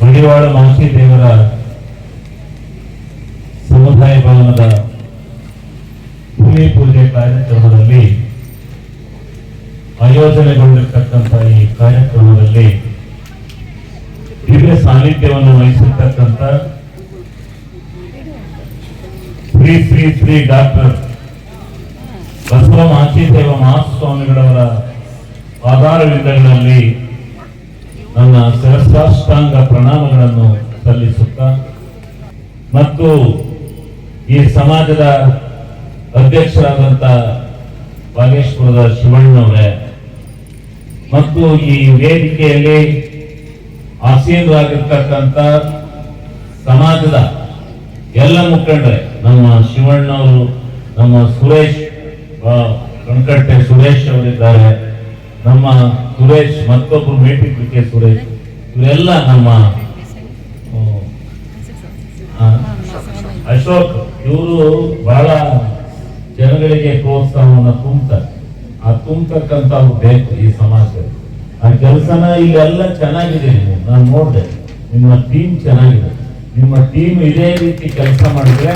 ಮಡಿವಾಳ ಮಾಸಿ ದೇವರ ಸಮುದಾಯ ಭವನದ ಭೂಮಿ ಪೂಜೆ ಕಾರ್ಯಕ್ರಮದಲ್ಲಿ ಆಯೋಜನೆಗೊಂಡಿರ್ತಕ್ಕಂಥ ಈ ಕಾರ್ಯಕ್ರಮದಲ್ಲಿ ದಿವ್ಯ ಸಾನ್ನಿಧ್ಯವನ್ನು ವಹಿಸಿರ್ತಕ್ಕಂಥ ಶ್ರೀ ಶ್ರೀ ಶ್ರೀ ಡಾಕ್ಟರ್ ಬಸವ ಮಾಚಿದೇವ ಮಹಾಸ್ವಾಮಿಗಳವರ ಪಾದಾರವಿಂದಗಳಲ್ಲಿ ನನ್ನ ಸಹಸ್ರಾಷ್ಟಾಂಗ ಪ್ರಣಾಮಗಳನ್ನು ಸಲ್ಲಿಸುತ್ತಾ ಮತ್ತು ಈ ಸಮಾಜದ ಅಧ್ಯಕ್ಷರಾದಂಥ ಬಾಗೇಶ್ವರದ ಶಿವಣ್ಣವರೇ ಮತ್ತು ಈ ವೇದಿಕೆಯಲ್ಲಿ ಆಸೀನರಾಗಿರ್ತಕ್ಕಂಥ ಸಮಾಜದ ಎಲ್ಲ ಮುಖಂಡರೇ, ನಮ್ಮ ಶಿವಣ್ಣವರು, ನಮ್ಮ ಸುರೇಶ್ ಕಣ್ಕಟ್ಟೆ ಸುರೇಶ್ ಅವರಿದ್ದಾರೆ. ನಮ್ಮ ಸುರೇಶ್ ಮತ್ತೊಬ್ಬರು ಮೇಟಿಕೃತಿಯ ಸುರೇಶ್, ಇವರೆಲ್ಲ ನಮ್ಮ ಅಶೋಕ್, ಇವರು ಬಹಳ ಜನಗಳಿಗೆ ಪ್ರೋತ್ಸಾಹವನ್ನು ತುಂಬ್ತಾರೆ ಆ ತುಂಬ್ತಕ್ಕಂಥವ್ರು ಬೇಕು ಈ ಸಮಾಜದಲ್ಲಿ. ಆ ಕೆಲಸನ ಇಲ್ಲೆಲ್ಲ ಚೆನ್ನಾಗಿದೆ ನೀವು ನಾನು ನೋಡಿದೆ, ನಿಮ್ಮ ಟೀಮ್ ಚೆನ್ನಾಗಿದೆ. ನಿಮ್ಮ ಟೀಮ್ ಇದೇ ರೀತಿ ಕೆಲಸ ಮಾಡಿದ್ರೆ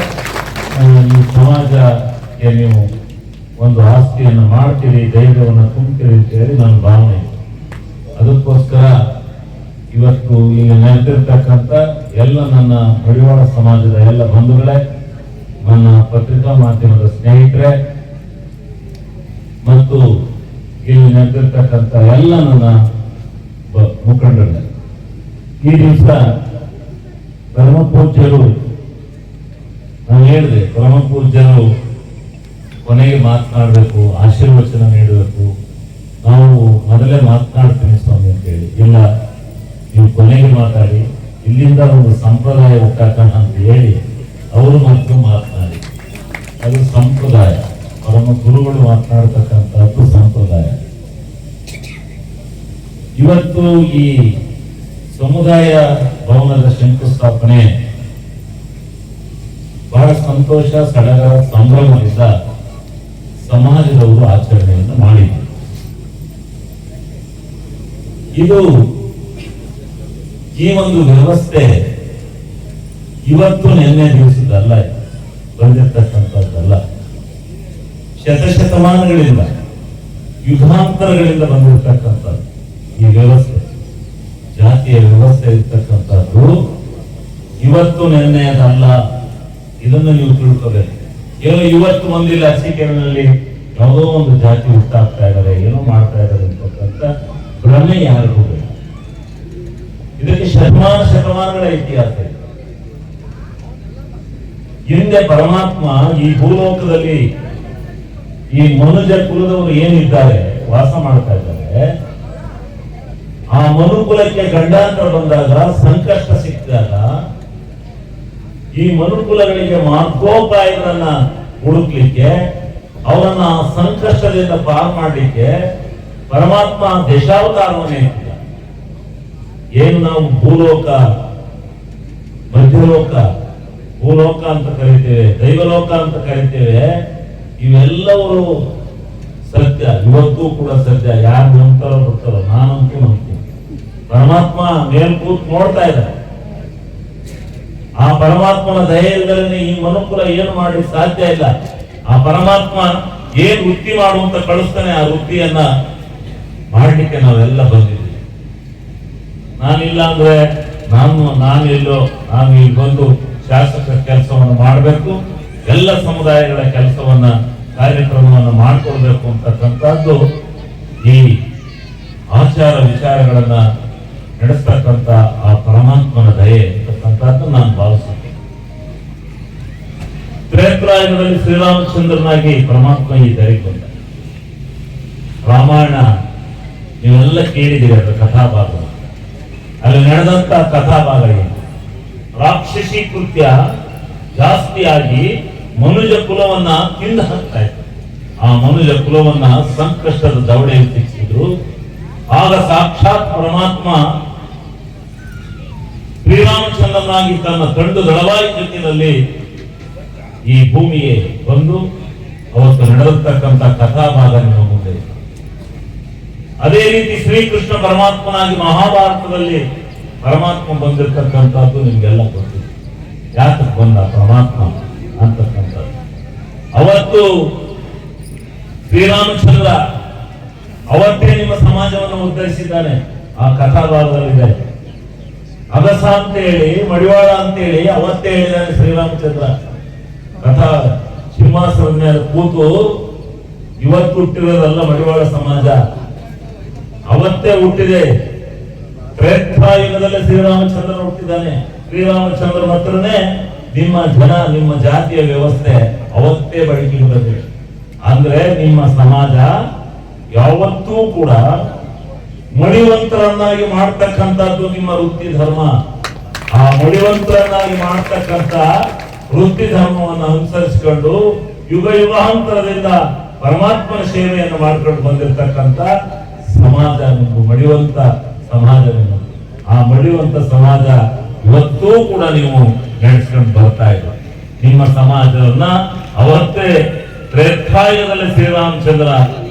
ನೀವು ಸಮಾಜಕ್ಕೆ ನೀವು ಒಂದು ಆಸ್ತಿಯನ್ನು ಮಾಡ್ತೀರಿ ಧೈರ್ಯವನ್ನು ತುಂಬ್ತೀರಿ ಅಂತ ಹೇಳಿ ನನ್ನ ಭಾವನೆ. ಅದಕ್ಕೋಸ್ಕರ ಇವತ್ತು ಇಲ್ಲಿ ನೆಲೆತಿರ್ತಕ್ಕಂಥ ಎಲ್ಲ ನನ್ನ ಪರಿವಾರ ಸಮಾಜದ ಎಲ್ಲ ಬಂಧುಗಳೇ, ನನ್ನ ಪತ್ರಿಕಾ ಮಾಧ್ಯಮದ ಸ್ನೇಹಿತರೆ, ಮತ್ತು ಇಲ್ಲಿ ನೆಲೆತಿರ್ತಕ್ಕಂಥ ಎಲ್ಲ ನನ್ನ ಮುಖಂಡರೇ ಈ ದಿವಸ ಪರಮಪೂಜ್ಯರು ನಾನು ಹೇಳಿದೆ ಪರಮಪೂಜ್ಯರು ಕೊನೆಗೆ ಮಾತನಾಡಬೇಕು, ಆಶೀರ್ವಚನ ನೀಡಬೇಕು. ನಾವು ಮೊದಲೇ ಮಾತನಾಡ್ತೀನಿ ಸ್ವಾಮಿ ಅಂತ ಹೇಳಿ. ಇಲ್ಲ, ನೀವು ಕೊನೆಗೆ ಮಾತಾಡಿ, ಇಲ್ಲಿಂದ ಒಂದು ಸಂಪ್ರದಾಯ ಹುಟ್ಟಾಕೋಣ ಅಂತ ಹೇಳಿ ಅವರು ಮತ್ತು ಮಾತನಾಡಿ. ಅದು ಸಂಪ್ರದಾಯ. ಪರಮ ಗುರುಗಳು ಮಾತನಾಡ್ತಕ್ಕಂಥದ್ದು ಸಂಪ್ರದಾಯ. ಇವತ್ತು ಈ ಸಮುದಾಯ ಭವನದ ಶಂಕುಸ್ಥಾಪನೆ ಬಹಳ ಸಂತೋಷ, ಸಡಗರ, ಸಂಭ್ರಮದಿಂದ ಸಮಾಜದವರು ಆಚರಣೆಯನ್ನು ಮಾಡಿದ್ರು ಇದು ಈ ಒಂದು ವ್ಯವಸ್ಥೆ ಇವತ್ತು ನಿನ್ನೆ ದಿವಸದಲ್ಲ ಬಂದಿರತಕ್ಕಂಥದ್ದಲ್ಲ. ಶತಶತಮಾನಗಳಿಂದ ಯುಗಾಂತರಗಳಿಂದ ಬಂದಿರತಕ್ಕಂಥದ್ದು ಈ ವ್ಯವಸ್ಥೆ. ಜಾತಿಯ ವ್ಯವಸ್ಥೆ ಇರ್ತಕ್ಕಂಥದ್ದು ಇವತ್ತು ನಿನ್ನೆಯದಲ್ಲ. ಇದನ್ನು ನೀವು ತಿಳ್ಕೋಬೇಕು. ಏನೋ ಇವತ್ತು ಒಂದಿಲ್ಲ ಅರಸೀಕೆರೆನಲ್ಲಿ ಯಾವುದೋ ಒಂದು ಜಾತಿ ಹುಟ್ಟಾಗ್ತಾ ಇದ್ದಾರೆ, ಏನೋ ಮಾಡ್ತಾ ಇದ್ದಾರೆ ಅಂತಕ್ಕಂಥ ಭ್ರಮೆ ಯಾರಿಗೂ ಇದಕ್ಕೆ ಶತಮಾನ ಶತಮಾನಗಳ ಇತಿಹಾಸ ಇದೆ. ಹಿಂದೆ ಪರಮಾತ್ಮ ಈ ಭೂಲೋಕದಲ್ಲಿ ಈ ಮನುಜ ಕುಲದವರು ಏನಿದ್ದಾರೆ, ವಾಸ ಮಾಡ್ತಾ ಇದ್ದಾರೆ, ಆ ಮನುಕುಲಕ್ಕೆ ಗಂಡಾಂತರ ಬಂದಾಗ ಸಂಕಷ್ಟ ಸಿಕ್ಕಿದಾಗ ಈ ಮನುಕುಲಗಳಿಗೆ ಮಾರ್ಗೋಪಾಯಗಳನ್ನ ಹುಡುಕ್ಲಿಕ್ಕೆ, ಅವರನ್ನ ಸಂಕಷ್ಟದಿಂದ ಪಾರು ಮಾಡಲಿಕ್ಕೆ ಪರಮಾತ್ಮ ದೇಶಾವತಾರವನ್ನೇ ಏನು ನಾವು ಭೂಲೋಕ, ಮಧ್ಯಲೋಕ, ಭೂಲೋಕ ಅಂತ ಕರಿತೇವೆ, ದೈವಲೋಕ ಅಂತ ಕರಿತೇವೆ ಇವೆಲ್ಲವರು ಸತ್ಯ. ಇವತ್ತು ಕೂಡ ಸತ್ಯ. ಯಾರು ನಂಬ್ತಾರೋ ಬರ್ತಾರೋ ನಾನಂತೂ ನಂಬ್ತೀನಿ. ಪರಮಾತ್ಮ ಮೇಲ್ ಕೂತ್ ನೋಡ್ತಾ ಇದ್ದಾರೆ. ಆ ಪರಮಾತ್ಮನ ದಯೆಯಿಂದಲೇ ಈ ಮನುಕುಲ ಏನು ಮಾಡಿ ಸಾಧ್ಯ ಇಲ್ಲ. ಆ ಪರಮಾತ್ಮ ಏನ್ ವೃತ್ತಿ ಮಾಡುವಂತ ಕಳಿಸ್ತಾನೆ ಆ ವೃತ್ತಿಯನ್ನ ಮಾಡಲಿಕ್ಕೆ ನಾವೆಲ್ಲ ಬಂದಿದ್ದೀವಿ. ನಾನಿಲ್ಲ ಅಂದ್ರೆ ನಾನು, ನಾನೆಲ್ಲೋ, ನಾನು ಇಲ್ಲಿ ಬಂದು ಶಾಸಕ ಕೆಲಸವನ್ನು ಮಾಡಬೇಕು, ಎಲ್ಲ ಸಮುದಾಯಗಳ ಕೆಲಸವನ್ನ, ಕಾರ್ಯಕ್ರಮವನ್ನು ಮಾಡಿಕೊಡ್ಬೇಕು ಅಂತಕ್ಕಂಥದ್ದು ಈ ಆಚಾರ ವಿಚಾರಗಳನ್ನ ನಡೆಸ್ತಕ್ಕಂಥ ಆ ಪರಮಾತ್ಮನ ದಯೆ. ಅಂತಕ್ಕಂಥದ್ದು ನಾನು ಭಾವಿಸುತ್ತೇನೆ. ತ್ರೇತ್ರಾಯಣದಲ್ಲಿ ಶ್ರೀರಾಮಚಂದ್ರನಾಗಿ ಪರಮಾತ್ಮ ಈ ಬಂದ. ರಾಮಾಯಣ, ನೀವೆಲ್ಲ ಕೇಳಿದ್ದೀರಿ ಅದರ ಕಥಾಭಾಗ ಅಲ್ಲಿ ನಡೆದಂತ ಕಥಾಭಾಗ ಏನು ರಾಕ್ಷಸಿ ಕೃತ್ಯ ಜಾಸ್ತಿಯಾಗಿ ಮನುಜ ಕುಲವನ್ನ ತಿಂದು ಹಾಕ್ತಾ ಇತ್ತು. ಆ ಮನುಜ ಕುಲವನ್ನ ಸಂಕಷ್ಟದ ದವಡೆಯಲ್ಲಿ ಸಿಕ್ಕಿದ್ರು ಆಗ ಸಾಕ್ಷಾತ್ ಪರಮಾತ್ಮ ಶ್ರೀರಾಮಚಂದ್ರನಾಗಿ ತನ್ನ ತಂಡು ದಳವಾಯಿ ಜೊತೆಯಲ್ಲಿ ಈ ಭೂಮಿಗೆ ಬಂದು ಅವತ್ತು ನಡೆದಿರ್ತಕ್ಕಂಥ ಕಥಾಭಾಗ ನಿಮ್ಮ ಮುಂದೆ ಅದೇ ರೀತಿ ಶ್ರೀಕೃಷ್ಣ ಪರಮಾತ್ಮನಾಗಿ ಮಹಾಭಾರತದಲ್ಲಿ ಪರಮಾತ್ಮ ಬಂದಿರತಕ್ಕಂಥದ್ದು ನಿಮ್ಗೆಲ್ಲ ಗೊತ್ತಿದೆ ಯಾಕೆ ಬಂದ ಪರಮಾತ್ಮ ಅಂತಕ್ಕಂಥದ್ದು? ಅವತ್ತು ಶ್ರೀರಾಮಚಂದ್ರ ಅವತ್ತೇ ನಿಮ್ಮ ಸಮಾಜವನ್ನು ಉದ್ಧರಿಸಿದ್ದಾನೆ ಆ ಕಥಾಭಾಗದಲ್ಲಿದೆ. ಅಗಸ ಅಂತೇಳಿ, ಮಡಿವಾಳ ಅಂತೇಳಿ ಅವತ್ತೇ ಹೇಳಿದ್ದಾನೆ ಶ್ರೀರಾಮಚಂದ್ರ. ಕಥಾ ಸಿಂಹಾಸನದ ಮೇಲೆ ಕೂತು ಇವತ್ತು ಹುಟ್ಟಿರೋದಲ್ಲ ಮಡಿವಾಳ ಸಮಾಜ. ಅವತ್ತೇ ಹುಟ್ಟಿದೆ. ಯುಗದಲ್ಲಿ ಶ್ರೀರಾಮಚಂದ್ರ ಹುಟ್ಟಿದ್ದಾನೆ. ಶ್ರೀರಾಮಚಂದ್ರ ಮಾತ್ರನೇ ನಿಮ್ಮ ಜನ, ನಿಮ್ಮ ಜಾತಿಯ ವ್ಯವಸ್ಥೆ ಅವತ್ತೇ ಬಳಕೆ ಬಂದಿದೆ. ಅಂದ್ರೆ ನಿಮ್ಮ ಸಮಾಜ ಯಾವತ್ತೂ ಕೂಡ ಮಣಿವಂತರನ್ನಾಗಿ ಮಾಡ್ತಕ್ಕಂಥದ್ದು ನಿಮ್ಮ ವೃತ್ತಿ ಧರ್ಮ. ಆ ಮಣಿವಂತರನ್ನಾಗಿ ಮಾಡ್ತಕ್ಕಂಥ ವೃತ್ತಿ ಧರ್ಮವನ್ನು ಅನುಸರಿಸಿಕೊಂಡು ಯುಗ ಯುಗಾಂತರದಿಂದ ಪರಮಾತ್ಮನ ಸೇವೆಯನ್ನು ಮಾಡ್ಕೊಂಡು ಬಂದಿರತಕ್ಕಂಥ ಸಮಾಜ ನಿಮ್ಮದು ಮಡಿವಂತ ಸಮಾಜ ನಿಮ್ಮದು ಆ ಮಡಿವಂತ ಸಮಾಜ ಇವತ್ತೂ ಕೂಡ ನೀವು ನಡೆಸ್ಕೊಂಡು ಬರ್ತಾ ಇಲ್ಲ ನಿಮ್ಮ ಸಮಾಜವನ್ನ ಅವತ್ತೇ ತ್ರೇತ್ರಾಯದಲ್ಲಿ ಶ್ರೀರಾಮಚಂದ್ರ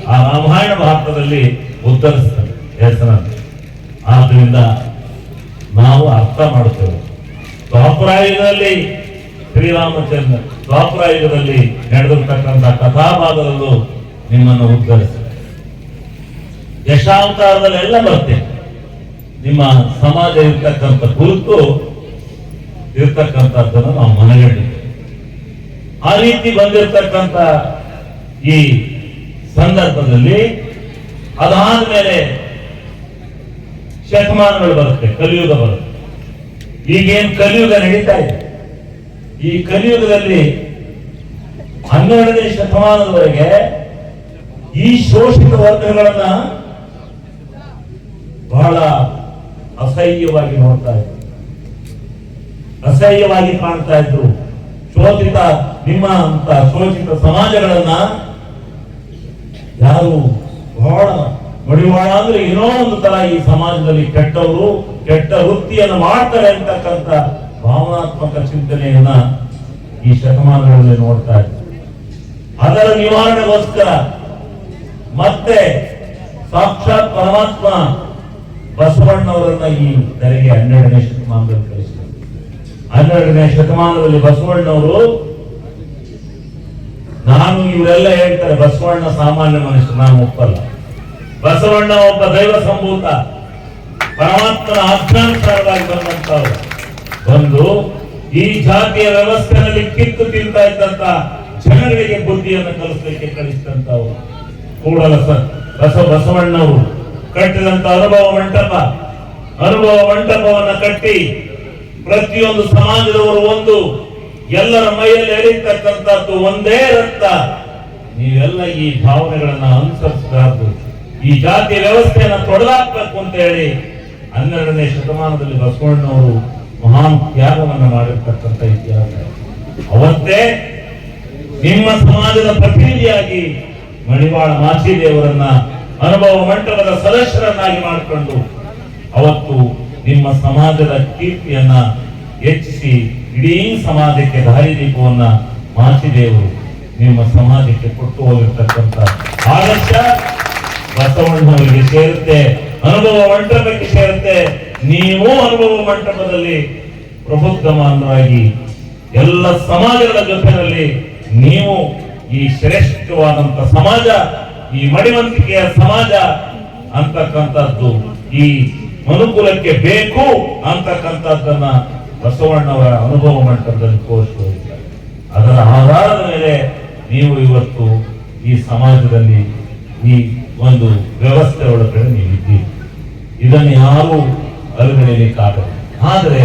ಆ ರಾಮಾಯಣ ಭಾರತದಲ್ಲಿ ಉತ್ತರಿಸ್ತಾರೆ ಹೆಸರನ್ನು ಆದ್ದರಿಂದ ನಾವು ಅರ್ಥ ಮಾಡುತ್ತೇವೆ ದ್ವಾಪರಾಯುಗದಲ್ಲಿ ಶ್ರೀರಾಮಚಂದ್ರ, ದ್ವಾಪರಾಯುಗದಲ್ಲಿ ನಡೆದಿರ್ತಕ್ಕಂಥ ಕಥಾಭಾಗದಲ್ಲೂ ನಿಮ್ಮನ್ನು ಉದ್ಧರಿಸಿ. ಯಶಾವತಾರದಲ್ಲಿ ಎಲ್ಲ ಬರುತ್ತೆ. ನಿಮ್ಮ ಸಮಾಜ ಇರ್ತಕ್ಕಂಥ ಕುರಿತು ಇರ್ತಕ್ಕಂಥದ್ದನ್ನು ನಾವು ಮನಗಂಡಿದ್ದೇವೆ. ಆ ರೀತಿ ಬಂದಿರತಕ್ಕಂಥ ಈ ಸಂದರ್ಭದಲ್ಲಿ ಅದಾದ ಮೇಲೆ ಶತಮಾನಗಳು ಬರುತ್ತೆ, ಕಲಿಯುಗ ಬರುತ್ತೆ. ಈಗೇನ್ ಕಲಿಯುಗ ನಡೀತಾ ಇದೆ? ಈ ಕಲಿಯುಗದಲ್ಲಿ ಹನ್ನೆರಡನೇ ಶತಮಾನದವರೆಗೆ ಈ ಶೋಷಿತ ವರ್ಗಗಳನ್ನ ಬಹಳ ಅಸಹ್ಯವಾಗಿ ನೋಡ್ತಾ ಇದ್ರು. ಅಸಹ್ಯವಾಗಿ ಕಾಣ್ತಾ ಇದ್ರು. ಶೋಷಿತ, ನಿಮ್ಮ ಅಂತ ಶೋಷಿತ ಸಮಾಜಗಳನ್ನ ಯಾರು ಬಹಳ ಮಡಿವಾಳ ಅಂದ್ರೆ ಏನೋ ಒಂದು ತರ ಈ ಸಮಾಜದಲ್ಲಿ ಕೆಟ್ಟವರು, ಕೆಟ್ಟ ವೃತ್ತಿಯನ್ನು ಮಾಡ್ತಾರೆ ಅಂತಕ್ಕಂಥ ಭಾವನಾತ್ಮಕ ಚಿಂತನೆಯನ್ನ ಈ ಶತಮಾನಗಳಲ್ಲಿ ನೋಡ್ತಾ ಅದರ ನಿವಾರಣೆಗೋಸ್ಕರ ಮತ್ತೆ ಸಾಕ್ಷಾತ್ ಪರಮಾತ್ಮ ಬಸವಣ್ಣವರನ್ನ ಈ ತೆರೆಗೆ ಹನ್ನೆರಡನೇ ಶತಮಾನದಲ್ಲಿ ಕಳಿಸಿದರು. ಹನ್ನೆರಡನೇ ಶತಮಾನದಲ್ಲಿ ಬಸವಣ್ಣವರು, ನಾನು ಇವರೆಲ್ಲ ಹೇಳ್ತಾರೆ ಬಸವಣ್ಣ ಸಾಮಾನ್ಯ ಮನುಷ್ಯ, ನಾನು ಒಪ್ಪಲ್ಲ. ಬಸವಣ್ಣ ಒಬ್ಬ ದೈವ ಸಂಭೂತ. ಪರಮಾತ್ಮನ ಆಜ್ಞಾನುಸಾರವಾಗಿ ಬಂದಂತವ್ರು ಬಂದು ಈ ಜಾತಿಯ ವ್ಯವಸ್ಥೆಯಲ್ಲಿ ಕಿತ್ತು ತಿಂತಾ ಇದ್ದಂತ ಜನಗಳಿಗೆ ಬುದ್ಧಿಯನ್ನು ಕಲಿಸಲಿಕ್ಕೆ ಕಳಿಸಿದಂತವ್ರು ಕೂಡಲ ಸ, ಬಸ, ಬಸವಣ್ಣವರು ಕಟ್ಟಿದಂತ ಅನುಭವ ಮಂಟಪ. ಅನುಭವ ಮಂಟಪವನ್ನ ಕಟ್ಟಿ ಪ್ರತಿಯೊಂದು ಸಮಾಜದವರು ಒಂದು, ಎಲ್ಲರ ಮೈಯಲ್ಲಿ ಎಳಿತಕ್ಕಂಥದ್ದು ಒಂದೇ ರಕ್ತ. ನೀವೆಲ್ಲ ಈ ಭಾವನೆಗಳನ್ನ ಅನುಸರಿಸಬಾರ್ದು ಈ ಜಾತಿ ವ್ಯವಸ್ಥೆಯನ್ನು ತೊಡೆದಾಕ್ಬೇಕು ಅಂತ ಹೇಳಿ ಹನ್ನೆರಡನೇ ಶತಮಾನದಲ್ಲಿ ಬಸವಣ್ಣವರು ಮಹಾನ್ ತ್ಯಾಗವನ್ನು ಮಾಡಿರ್ತಕ್ಕಂಥ ಇತಿಹಾಸ. ಅವತ್ತೇ ನಿಮ್ಮ ಸಮಾಜದ ಪ್ರತಿನಿಧಿಯಾಗಿ ಮಣಿವಾಳ ಮಾಚಿದೇವರನ್ನ ಅನುಭವ ಮಂಟಪದ ಸದಸ್ಯರನ್ನಾಗಿ ಮಾಡಿಕೊಂಡು ಅವತ್ತು ನಿಮ್ಮ ಸಮಾಜದ ಕೀರ್ತಿಯನ್ನ ಹೆಚ್ಚಿಸಿ ಇಡೀ ಸಮಾಜಕ್ಕೆ ದಾರಿದೀಪವನ್ನ ಮಾಚಿದೇವರು ನಿಮ್ಮ ಸಮಾಜಕ್ಕೆ ಕೊಟ್ಟು ಹೋಗಿರ್ತಕ್ಕಂಥ ಆದರ್ಶ ಬಸವಣ್ಣವರಿಗೆ ಸೇರುತ್ತೆ, ಅನುಭವ ಮಂಟಪಕ್ಕೆ ಸೇರುತ್ತೆ. ನೀವು ಅನುಭವ ಮಂಟಪದಲ್ಲಿ ಪ್ರಬುದ್ಧಮಾನರಾಗಿ ಎಲ್ಲ ಸಮಾಜಗಳ ಜೊತೆಯಲ್ಲಿ ನೀವು ಈ ಶ್ರೇಷ್ಠವಾದಂತ ಸಮಾಜ, ಈ ಮಡಿವಂತಿಕೆಯ ಸಮಾಜ ಅಂತಕ್ಕಂಥದ್ದು, ಈ ಮನುಕುಲಕ್ಕೆ ಬೇಕು ಅಂತಕ್ಕಂಥದ್ದನ್ನ ಬಸವಣ್ಣವರ ಅನುಭವ ಮಂಟಪದಲ್ಲಿ ಕೋರಿಸಿಕೊಂಡಿದ್ದಾರೆ ಅದರ ಆಧಾರದ ಮೇಲೆ ನೀವು ಇವತ್ತು ಈ ಸಮಾಜದಲ್ಲಿ ಈ ಒಂದು ವ್ಯವಸ್ಥೆ ಒಳಗಡೆ ನೀವಿದ್ದೀರಿ ಇದನ್ನು ಯಾರು ಅಲುಗಡೆಯಲಿಕ್ಕಾಗಲ್ಲ ಆದರೆ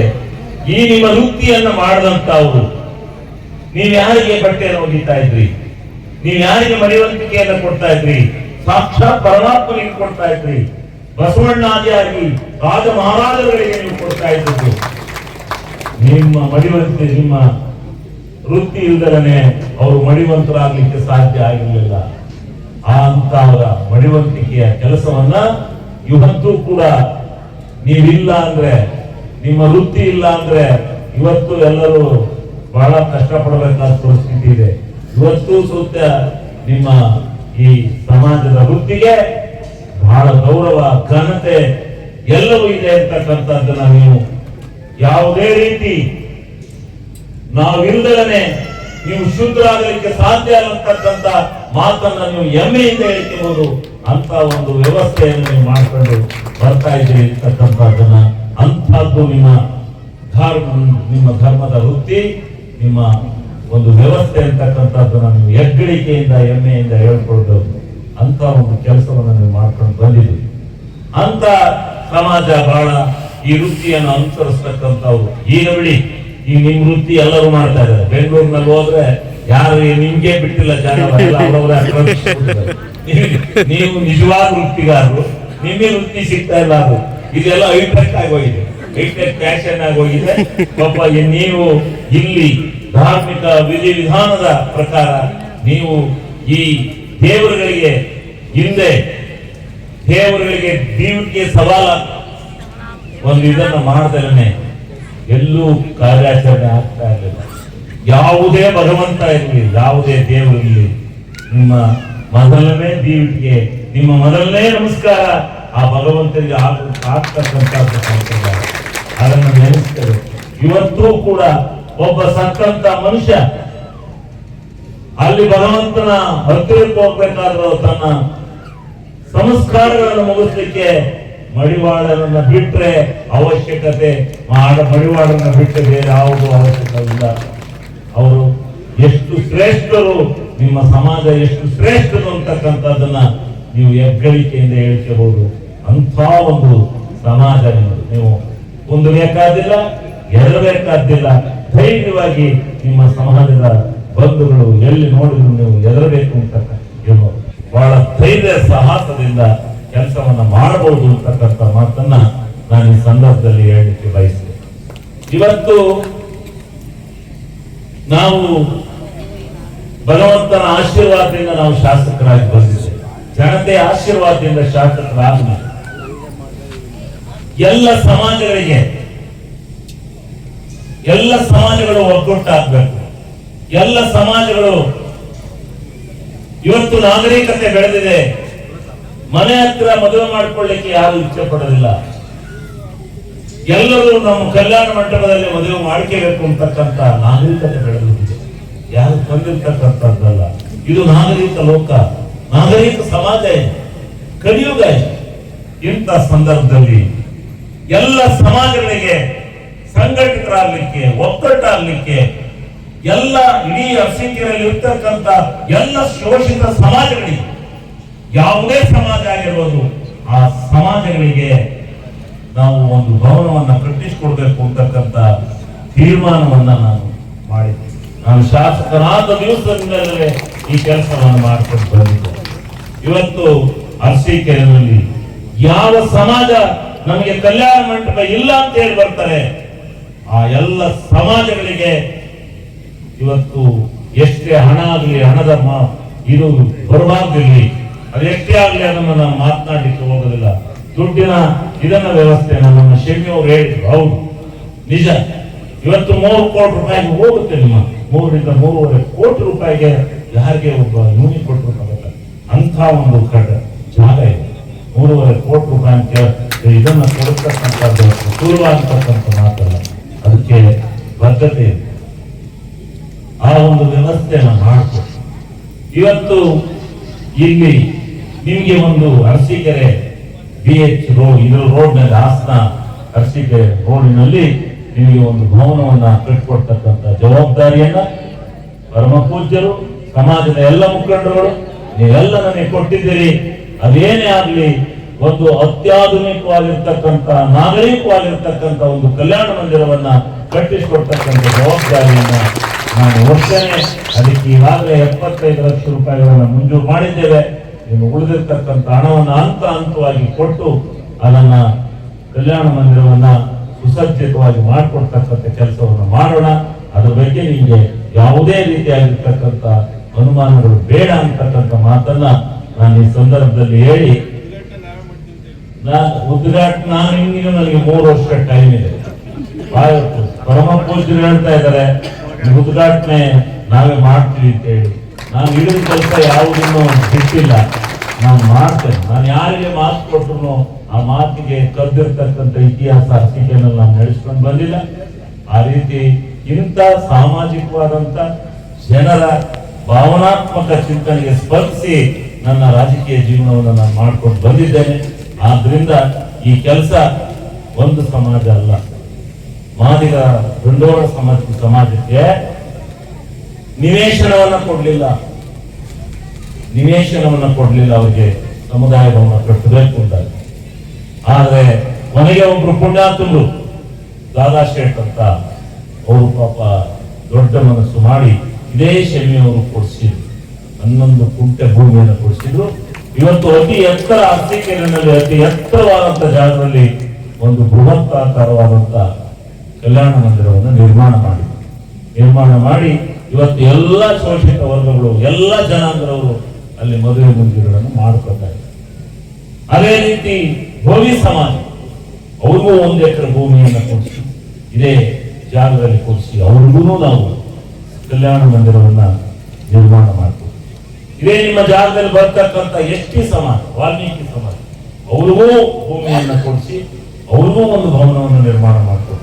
ಈ ನಿಮ್ಮ ವೃತ್ತಿಯನ್ನು ಮಾಡಿದಂತವರು ನೀವು ಯಾರಿಗೆ ಬಟ್ಟೆಯನ್ನು ಒಗಿತಾ ಇದ್ರಿ? ನೀವು ಯಾರಿಗೆ ಮಡಿವಂತಿಕೆಯನ್ನು ಕೊಡ್ತಾ ಇದ್ರಿ? ಸಾಕ್ಷಾತ್ ಪರಮಾತ್ಮನಿಗೆ ಕೊಡ್ತಾ ಇದ್ರಿ. ಬಸವಣ್ಣಾದಿಯಾಗಿ ರಾಜ ಮಹಾರಾಜರುಗಳಿಗೆ ನೀವು ಕೊಡ್ತಾ ಇದ್ದದ್ದು. ನಿಮ್ಮ ಮಡಿವಂತೆ, ನಿಮ್ಮ ವೃತ್ತಿ ಇಲ್ದಲನೆ ಅವರು ಮಡಿವಂತರಾಗ್ಲಿಕ್ಕೆ ಸಾಧ್ಯ ಆಗಿರಲಿಲ್ಲ. ಅಂತ ಅವರ ಮಡಿವಂತಿಕೆಯ ಕೆಲಸವನ್ನ ಇವತ್ತು ಕೂಡ ನೀವಿಲ್ಲ ಅಂದ್ರೆ, ನಿಮ್ಮ ವೃತ್ತಿ ಇಲ್ಲ ಅಂದ್ರೆ ಇವತ್ತು ಎಲ್ಲರೂ ಬಹಳ ಕಷ್ಟಪಡಬೇಕಾದ ಪರಿಸ್ಥಿತಿ ಇದೆ. ಇವತ್ತು ಸುತ್ತ ನಿಮ್ಮ ಈ ಸಮಾಜದ ವೃತ್ತಿಗೆ ಬಹಳ ಗೌರವ, ಘನತೆ ಎಲ್ಲವೂ ಇದೆ ಅಂತಕ್ಕಂಥದ್ದನ್ನ ನೀವು ಯಾವುದೇ ರೀತಿ ನಾವಿಲ್ಲದಲೇ ನೀವು ಶುದ್ಧರಾಗಲಿಕ್ಕೆ ಸಾಧ್ಯ ಅನ್ನತಕ್ಕಂಥ ಮಾತನ್ನ ನೀವು ಹೆಮ್ಮೆಯಿಂದ ಹೇಳ್ತಿರ್ಬೋದು ಅಂತ ಒಂದು ವ್ಯವಸ್ಥೆಯನ್ನು ನೀವು ಮಾಡ್ಕೊಂಡು ಬರ್ತಾ ಇದ್ದೀರಿ ಅಂತಕ್ಕಂಥದ್ದನ್ನ ಅಂಥದ್ದು ನಿಮ್ಮ ಧರ್ಮ, ನಿಮ್ಮ ಧರ್ಮದ ವೃತ್ತಿ, ನಿಮ್ಮ ಒಂದು ವ್ಯವಸ್ಥೆ ಅಂತಕ್ಕಂಥದ್ದನ್ನ ನೀವು ಹೆಗ್ಗಳಿಕೆಯಿಂದ, ಹೆಮ್ಮೆಯಿಂದ ಹೇಳ್ಕೊಳ್ಬೇಕು ಅಂತ ಒಂದು ಕೆಲಸವನ್ನು ನೀವು ಮಾಡ್ಕೊಂಡು ಬಂದಿದ್ದೀರಿ. ಅಂತ ಸಮಾಜ ಬಹಳ ಈ ವೃತ್ತಿಯನ್ನು ಅನುಸರಿಸ್ತಕ್ಕಂಥವ್ರು. ಈಗ ಬಿಡಿ ಈ ನಿಮ್ ವೃತ್ತಿ ಎಲ್ಲರೂ ಮಾಡ್ತಾ ಇದ್ದಾರೆ. ಬೆಂಗಳೂರಿನಲ್ಲಿ ಹೋದ್ರೆ ಯಾರು ನಿಮ್ಗೆ ಬಿಟ್ಟಿಲ್ಲ. ನೀವು- ನಿಜವಾದ ವೃತ್ತಿಗಾರರು, ನಿಮಗೆ ವೃತ್ತಿ ಸಿಗ್ತಾ ಇಲ್ಲ ಅದು ಇದೆಲ್ಲ ಹೈಟೆಕ್ ಆಗೋಗಿದೆ ಹೈಟೆಕ್ ಫ್ಯಾಷನ್ ಆಗೋಗಿದೆ ಪಾಪ ನೀವು ಇಲ್ಲಿ ಧಾರ್ಮಿಕ ವಿಧಿ ವಿಧಾನದ ಪ್ರಕಾರ ನೀವು ಈ ದೇವರುಗಳಿಗೆ ಹಿಂದೆ, ದೇವರುಗಳಿಗೆ ದೀವಿಗೆ ಸವಾಲ, ಒಂದು ಇದನ್ನ ಮಾಡ್ದೇನೆ ಎಲ್ಲೂ ಕಾರ್ಯಾಚರಣೆ ಆಗ್ತಾ ಇರಲಿಲ್ಲ. ಯಾವುದೇ ಭಗವಂತ ಇರಲಿ, ಯಾವುದೇ ದೇವರಿರಲಿ ನಿಮ್ಮ ಮೊದಲನೇ ದೇವಿಗೆ, ನಿಮ್ಮ ಮೊದಲನೇ ನಮಸ್ಕಾರ ಆ ಭಗವಂತರಿಗೆ ಆಗ್ತಕ್ಕಂಥ. ಅದನ್ನು ನೆನೆಸ್ತೇವೆ ಇವತ್ತೂ ಕೂಡ ಒಬ್ಬ ಸತ್ತಂತ ಮನುಷ್ಯ, ಅಲ್ಲಿ ಭಗವಂತನ ಹತ್ತಿರಕ್ಕೆ ಹೋಗ್ಬೇಕಾದ್ರೂ ತನ್ನ ಸಂಸ್ಕಾರಗಳನ್ನು ಮುಗಿಸ್ಲಿಕ್ಕೆ ಮಡಿವಾಳರನ್ನ ಬಿಟ್ರೆ ಅವಶ್ಯಕತೆ ಮಾಡ ಮಡಿವಾಳರನ್ನ ಬಿಟ್ಟರೆ ಯಾವುದೂ ಅವಶ್ಯಕವಿಲ್ಲ ಅವರು ಎಷ್ಟು ಶ್ರೇಷ್ಠರು, ನಿಮ್ಮ ಸಮಾಜ ಎಷ್ಟು ಶ್ರೇಷ್ಠರು ಅಂತಕ್ಕಂಥದ್ದನ್ನ ನೀವು ಹೆಗ್ಗಳಿಕೆಯಿಂದ ಹೇಳ್ಕೋಬಹುದು ಅಂಥ ಒಂದು ಸಮಾಜ ನಿಮ್ಮದು. ನೀವು ಹೊಂದಬೇಕಾದಿಲ್ಲ ಎದರಬೇಕಾದಿಲ್ಲ ಧೈರ್ಯವಾಗಿ ನಿಮ್ಮ ಸಮಾಜದ ಬಂಧುಗಳು ಎಲ್ಲಿ ನೋಡಿದ್ರು ನೀವು ಎದರಬೇಕು ಅಂತ ಏನು ಬಹಳ ಧೈರ್ಯ ಸಾಹಸದಿಂದ ಕೆಲಸವನ್ನ ಮಾಡಬಹುದು ಅಂತಕ್ಕಂಥ ಮಾತನ್ನ ನಾನು ಈ ಸಂದರ್ಭದಲ್ಲಿ ಹೇಳಲಿಕ್ಕೆ ಬಯಸ್ತೇನೆ. ಇವತ್ತು ನಾವು ಭಗವಂತನ ಆಶೀರ್ವಾದದಿಂದ ನಾವು ಶಾಸಕರಾಗಿ ಬಂದಿದ್ದೇವೆ. ಜನತೆ ಆಶೀರ್ವಾದದಿಂದ ಶಾಸಕರಾಗಬೇಕು ಎಲ್ಲ ಸಮಾಜಗಳಿಗೆ, ಎಲ್ಲ ಸಮಾಜಗಳು ಒಗ್ಗಟ್ಟಾಗಬೇಕು ಎಲ್ಲ ಸಮಾಜಗಳು ಇವತ್ತು ನಾಗರಿಕತೆ ಬೆಳೆದಿದೆ. ಮನೆ ಹತ್ರ ಮದುವೆ ಮಾಡಿಕೊಳ್ಳಿಕ್ಕೆ ಯಾರು ಇಚ್ಛೆ ಪಡೋದಿಲ್ಲ. ಎಲ್ಲರೂ ನಮ್ಮ ಕಲ್ಯಾಣ ಮಂಟಪದಲ್ಲಿ ಮದುವೆ ಮಾಡ್ಕೋಬೇಕು ಅಂತಕ್ಕಂಥ ನಾಗರಿಕತೆ ಬೆಳೆದಿದೆ ಯಾರು ತಂದಿರ್ತಕ್ಕಂಥದ್ದಲ್ಲ. ಇದು ನಾಗರಿಕ ಲೋಕ, ನಾಗರಿಕ ಸಮಾಜ ಕಲಿಯುಗ ಇಂಥ ಸಂದರ್ಭದಲ್ಲಿ ಎಲ್ಲ ಸಮಾಜಗಳಿಗೆ ಸಂಘಟಿತರಾಗಲಿಕ್ಕೆ ಒಕ್ಕಟ್ಟಾಗಲಿಕ್ಕೆ ಎಲ್ಲ ಇಡೀ ಅರ್ಸಿಕೆಯಲ್ಲಿ ಇರ್ತಕ್ಕಂಥ ಎಲ್ಲ ಶೋಷಿತ ಸಮಾಜಗಳಿಗೆ ಯಾವುದೇ ಸಮಾಜ ಆಗಿರ್ಬೋದು, ಆ ಸಮಾಜಗಳಿಗೆ ನಾವು ಒಂದು ಭವನವನ್ನು ಕಟ್ಟಿಸಿಕೊಡ್ಬೇಕು ಅಂತಕ್ಕಂಥ ತೀರ್ಮಾನವನ್ನ ನಾನು ಮಾಡಿದ್ದೆ ನಾನು ಶಾಸಕರಾದ ದಿವಸದಿಂದಲೇ ಈ ಕೆಲಸವನ್ನು ಮಾಡಿಕೊಂಡು ಬಂದಿದ್ದೆ ಇವತ್ತು ಅರಸೀಕೆರೆಯಲ್ಲಿ ಯಾವ ಸಮಾಜ ನಮಗೆ ಕಲ್ಯಾಣ ಮಂಟಪ ಇಲ್ಲ ಅಂತ ಹೇಳಿ ಬರ್ತಾರೆ, ಆ ಎಲ್ಲ ಸಮಾಜಗಳಿಗೆ ಇವತ್ತು ಎಷ್ಟೇ ಹಣ ಆಗಲಿ, ಹಣದ ಇದು ಬರಬಾರ್ದಿರ್ಲಿ ಅದು ಎಷ್ಟೇ ಆಗಲಿ ಅದನ್ನು ನಾನು ಮಾತನಾಡಲಿಕ್ಕೆ ಹೋಗೋದಿಲ್ಲ. ದುಡ್ಡಿನ ಇದನ್ನ ವ್ಯವಸ್ಥೆ ನಮ್ಮ ಶೆಮಿ ಅವರು ಹೇಳಿದ್ರು. ಹೌದು. ನಿಜ. ಇವತ್ತು ಮೂರು ಕೋಟಿ ರೂಪಾಯಿಗೆ ಹೋಗುತ್ತೆ ನಿಮ್ಮ ಮೂರರಿಂದ ಮೂರುವರೆ ಕೋಟಿ ರೂಪಾಯಿಗೆ ಯಾರಿಗೆ ಒಬ್ಬ ಯೂನಿ ಕೊಟ್ಟರು ಅಂತ ಒಂದು ಕಡ ಜಾಗ ಇದೆ. ಮೂರುವರೆ ಕೋಟಿ ರೂಪಾಯಿ ಅಂತ ಇದನ್ನ ಕೊಡತಕ್ಕಂಥದ್ದು ಸುಲಭ ಮಾತಲ್ಲ. ಅದಕ್ಕೆ ಬದ್ಧತೆ ಆ ಒಂದು ವ್ಯವಸ್ಥೆಯನ್ನು ಮಾಡಿಕೊಟ್ಟು ಇವತ್ತು ಇಲ್ಲಿ ನಿಮಗೆ ಒಂದು ಅರಸೀಕೆರೆ ಬಿ ಎಚ್ ರೋಡ್ನಲ್ಲಿ ಹಾಸನ ಅರಸಿಕೆ ರೋಡಿನಲ್ಲಿ ನಿಮಗೆ ಒಂದು ಭವನವನ್ನ ಕಟ್ಟಿಕೊಡ್ತಕ್ಕಂಥ ಜವಾಬ್ದಾರಿಯನ್ನ ಪರಮ ಪೂಜ್ಯರು, ಸಮಾಜದ ಎಲ್ಲ ಮುಖಂಡರುಗಳು, ನೀವೆಲ್ಲ ನನಗೆ ಕೊಟ್ಟಿದ್ದೀರಿ. ಅದೇನೇ ಆಗಲಿ, ಒಂದು ಅತ್ಯಾಧುನಿಕವಾಗಿರ್ತಕ್ಕಂಥ, ನಾಗರಿಕವಾಗಿರ್ತಕ್ಕಂಥ ಒಂದು ಕಲ್ಯಾಣ ಮಂದಿರವನ್ನ ಕಟ್ಟಿಸಿಕೊಡ್ತಕ್ಕಂಥ ಜವಾಬ್ದಾರಿಯನ್ನ ನಾನು ಹೊರ್ತೇನೆ ಅದಕ್ಕೆ ಈಗಾಗಲೇ ಎಪ್ಪತ್ತೈದು ಲಕ್ಷ ರೂಪಾಯಿಗಳನ್ನ ಮಂಜೂರು ಮಾಡಿದ್ದೇವೆ. ಇನ್ನು ಉಳಿದಿರ್ತಕ್ಕಂಥ ಹಣವನ್ನು ಹಂತ ಹಂತವಾಗಿ ಕೊಟ್ಟು ಅದನ್ನ ಕಲ್ಯಾಣ ಮಂದಿರವನ್ನ ಸುಸಜ್ಜಿತವಾಗಿ ಮಾಡಿಕೊಡ್ತಕ್ಕಂಥ ಕೆಲಸವನ್ನು ಮಾಡೋಣ. ಅದ್ರ ಬಗ್ಗೆ ನಿಮಗೆ ಯಾವುದೇ ರೀತಿಯಾಗಿರ್ತಕ್ಕಂಥ ಅನುಮಾನಗಳು ಬೇಡ ಅಂತಕ್ಕಂಥ ಮಾತನ್ನ ನಾನು ಈ ಸಂದರ್ಭದಲ್ಲಿ ಹೇಳಿ ನಾನು ಉದ್ಘಾಟನೆ, ನಾನು ನನಗೆ ಮೂರು ವರ್ಷ ಟೈಮ್ ಇದೆ. ಪರಮ ಪೂಜ್ಯರು ಹೇಳ್ತಾ ಇದ್ದಾರೆ ಉದ್ಘಾಟನೆ ನಾವೇ ಮಾಡ್ತೀವಿ ಅಂತ ಹೇಳಿ ನಾನು ಇಡೀ ಕೆಲಸ ಯಾವುದನ್ನು ಬಿಟ್ಟಿಲ್ಲ. ನಾನು ಮಾಡ್ತೇನೆ. ನಾನು ಯಾರಿಗೆ ಮಾತು ಕೊಟ್ಟರು ಆ ಮಾತಿಗೆ ಕದ್ದಿರ್ತಕ್ಕಂಥ ಇತಿಹಾಸ ಅರ್ಥಿಕೆಯನ್ನು ನಾನು ನಡೆಸ್ಕೊಂಡು ಬಂದಿಲ್ಲ. ಆ ರೀತಿ ಇಂಥ ಸಾಮಾಜಿಕವಾದಂಥ ಜನರ ಭಾವನಾತ್ಮಕ ಚಿಂತನೆಗೆ ಸ್ಪರ್ಶಿಸಿ ನನ್ನ ರಾಜಕೀಯ ಜೀವನವನ್ನು ನಾನು ಮಾಡ್ಕೊಂಡು ಬಂದಿದ್ದೇನೆ. ಆದ್ರಿಂದ ಈ ಕೆಲಸ ಒಂದು ಸಮಾಜ ಅಲ್ಲ. ಮಾದಿಗ ಬೃಂದೋಳ ಸಮಾಜ ಸಮಾಜಕ್ಕೆ ನಿವೇಶನವನ್ನ ಕೊಡ್ಲಿಲ್ಲ. ನಿವೇಶನವನ್ನ ಕೊಡ್ಲಿಲ್ಲ ಅವರಿಗೆ. ಸಮುದಾಯ ಭವನ ಕಟ್ಟಬೇಕು ಅಂತ ಆದ್ರೆ ಮನೆಗೆ ಒಬ್ರು ಪುಣ್ಯಾತುಗಳು ದಾದಾ ಶೇಟ್ ಅಂತ ಅವರು ಪಾಪ ದೊಡ್ಡ ಮನಸ್ಸು ಮಾಡಿ ಇದೇ ಶಮಿಯವರು ಕೊಡಿಸಿದ್ರು. ಹನ್ನೊಂದು ಕುಂಟೆ ಭೂಮಿಯನ್ನು ಕೊಡಿಸಿದ್ರು. ಇವತ್ತು ಅತಿ ಎತ್ತರ ಅರ್ಸಿಕೆರೆನಲ್ಲಿ ಅತಿ ಎತ್ತರವಾದಂತ ಜಾಗದಲ್ಲಿ ಒಂದು ಬೃಹತ್ ಆಕಾರವಾದಂತ ಕಲ್ಯಾಣ ಮಂದಿರವನ್ನು ನಿರ್ಮಾಣ ಮಾಡಿ ನಿರ್ಮಾಣ ಮಾಡಿ ಇವತ್ತು ಎಲ್ಲ ಶೋಷಿತ ವರ್ಗಗಳು ಎಲ್ಲ ಜನಾಂಗದವರು ಅಲ್ಲಿ ಮದುವೆ ಮುಂಜಿಗಳನ್ನು ಮಾಡ್ಕೊತಾ ಇದ್ದಾರೆ. ಅದೇ ರೀತಿ ಭೋಗಿ ಸಮಾಜ, ಅವ್ರಿಗೂ ಒಂದು ಎಕರೆ ಭೂಮಿಯನ್ನು ಕೊಡಿಸಿ, ಇದೇ ಜಾಗದಲ್ಲಿ ಕೊಡಿಸಿ, ಅವ್ರಿಗೂ ನಾವು ಕಲ್ಯಾಣ ಮಂದಿರವನ್ನು ನಿರ್ಮಾಣ ಮಾಡ್ತೀವಿ. ಇದೇ ನಿಮ್ಮ ಜಾಗದಲ್ಲಿ ಬರ್ತಕ್ಕಂಥ ಎಸ್ ಟಿ ಸಮಾಜ, ವಾಲ್ಮೀಕಿ ಸಮಾಜ, ಅವ್ರಿಗೂ ಭೂಮಿಯನ್ನು ಕೊಡಿಸಿ, ಅವ್ರಿಗೂ ಒಂದು ಭವನವನ್ನು ನಿರ್ಮಾಣ ಮಾಡ್ತೀವಿ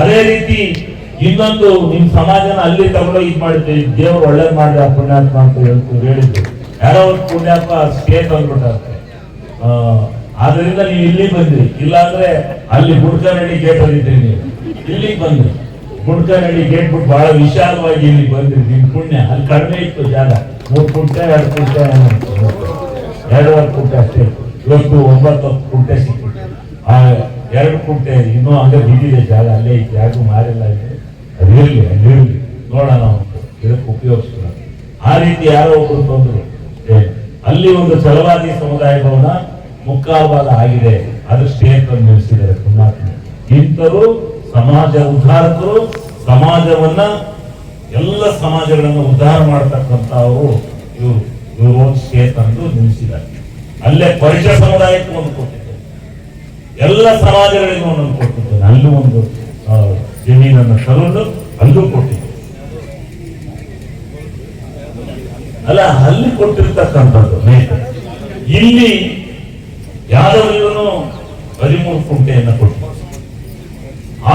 ಅದೇ ರೀತಿ ಇನ್ನೊಂದು ನಿಮ್ ಸಮಾಜನ ಅಲ್ಲಿ ತಗೊಂಡು ಇದ್ ಮಾಡಿದ್ದೆ ದೇವರು ಒಳ್ಳೇದ್ ಮಾಡಿದ ಪುಣ್ಯಾತ್ಮ ಅಂತ ಹೇಳಿದ್ರು. ಯಾರೋ ಒಂದು ಪುಣ್ಯಾತ್ಮ ಸ್ಟೇಟ್ ತಂದ್ಬಿಟ್ಟಾರೆ ಆದ್ರಿಂದ ನೀವು ಇಲ್ಲಿ ಬಂದ್ರಿ. ಇಲ್ಲಾಂದ್ರೆ ಅಲ್ಲಿ ಗುಡ್ಕನಹಳ್ಳಿ ಗೇಟ್ ಇದ್ರಿ ನೀವು. ಇಲ್ಲಿಗೆ ಬಂದ್ರಿ. ಗುಡ್ಕನಹಳ್ಳಿ ಗೇಟ್ ಬಿಟ್ಟು ಬಹಳ ವಿಶಾಲವಾಗಿ ಇಲ್ಲಿ ಬಂದ್ರಿ. ನಿಮ್ ಪುಣ್ಯ. ಅಲ್ಲಿ ಕಡಿಮೆ ಇತ್ತು ಜಾಗ. ಮೂರು ಕುಂಟೆ, ಎರಡು ಕುಂಟೆ. ಎರಡೂವರೆ ಕುಂಟೆ ಅಷ್ಟೇ. ಇವತ್ತು ಒಂಬತ್ತು ಹತ್ತು ಕುಂಟೆ ಸಿಕ್ಕಿತ್ತು. ಆ, ಎರಡು ಕುಂಟೆ ಇನ್ನೂ ಹಂಗೆ ಬಿದ್ದಿದೆ ಜಾಗ. ಅಲ್ಲೇ ಇತ್ತು. ಯಾರಿಗೂ ಮಾರಿಲ್ಲ ಇದೆ ಇರ್ಲಿ ಅಲ್ಲಿ ಇರ್ಲಿ ನೋಡೋಣ ಇದಕ್ಕೆ ಉಪಯೋಗಿಸ್ತಾರೆ ಆ ರೀತಿ ಯಾರೋ ಒಬ್ಬರು ಬಂದರು. ಅಲ್ಲಿ ಒಂದು ಛಲವಾದಿ ಸಮುದಾಯ ಭವನ ಭಾಗ ಆಗಿದೆ. ಅದು ಅನ್ನು ನಿಲ್ಲಿಸಿದ್ದಾರೆ ಪುಣ್ಯಾತ್ಮ. ಇಂಥರು ಸಮಾಜ ಉದ್ಧಾರಕರು, ಸಮಾಜವನ್ನ, ಎಲ್ಲ ಸಮಾಜಗಳನ್ನು ಉದ್ಧಾರ ಮಾಡತಕ್ಕಂತ ಅವರು ಇವರು. ಇವರು ಒಂದು ಸ್ಟೇಟ್ ಅಂದು ನಿಲ್ಲಿಸಿದ್ದಾರೆ ಅಲ್ಲೇ ಪರಿಚಯ ಸಮುದಾಯಕ್ಕೆ ಒಂದು ಕೊಟ್ಟಿದ್ದಾರೆ ಎಲ್ಲ ಸಮಾಜಗಳಿಗೂ ಒಂದೊಂದು ಕೊಟ್ಟಿದ್ದೇನೆ ಅಲ್ಲೂ ಒಂದು ಜಮೀನನ್ನು ತಗೊಂಡು ಅಲ್ಲೂ ಕೊಟ್ಟಿದ್ದೆ ಅಲ್ಲ, ಅಲ್ಲಿ ಕೊಟ್ಟಿರ್ತಕ್ಕಂಥದ್ದು ಇಲ್ಲಿ ಯಾದವರಿಗೂ ಹದಿಮೂರು ಕುಂಟೆಯನ್ನು ಕೊಟ್ಟು.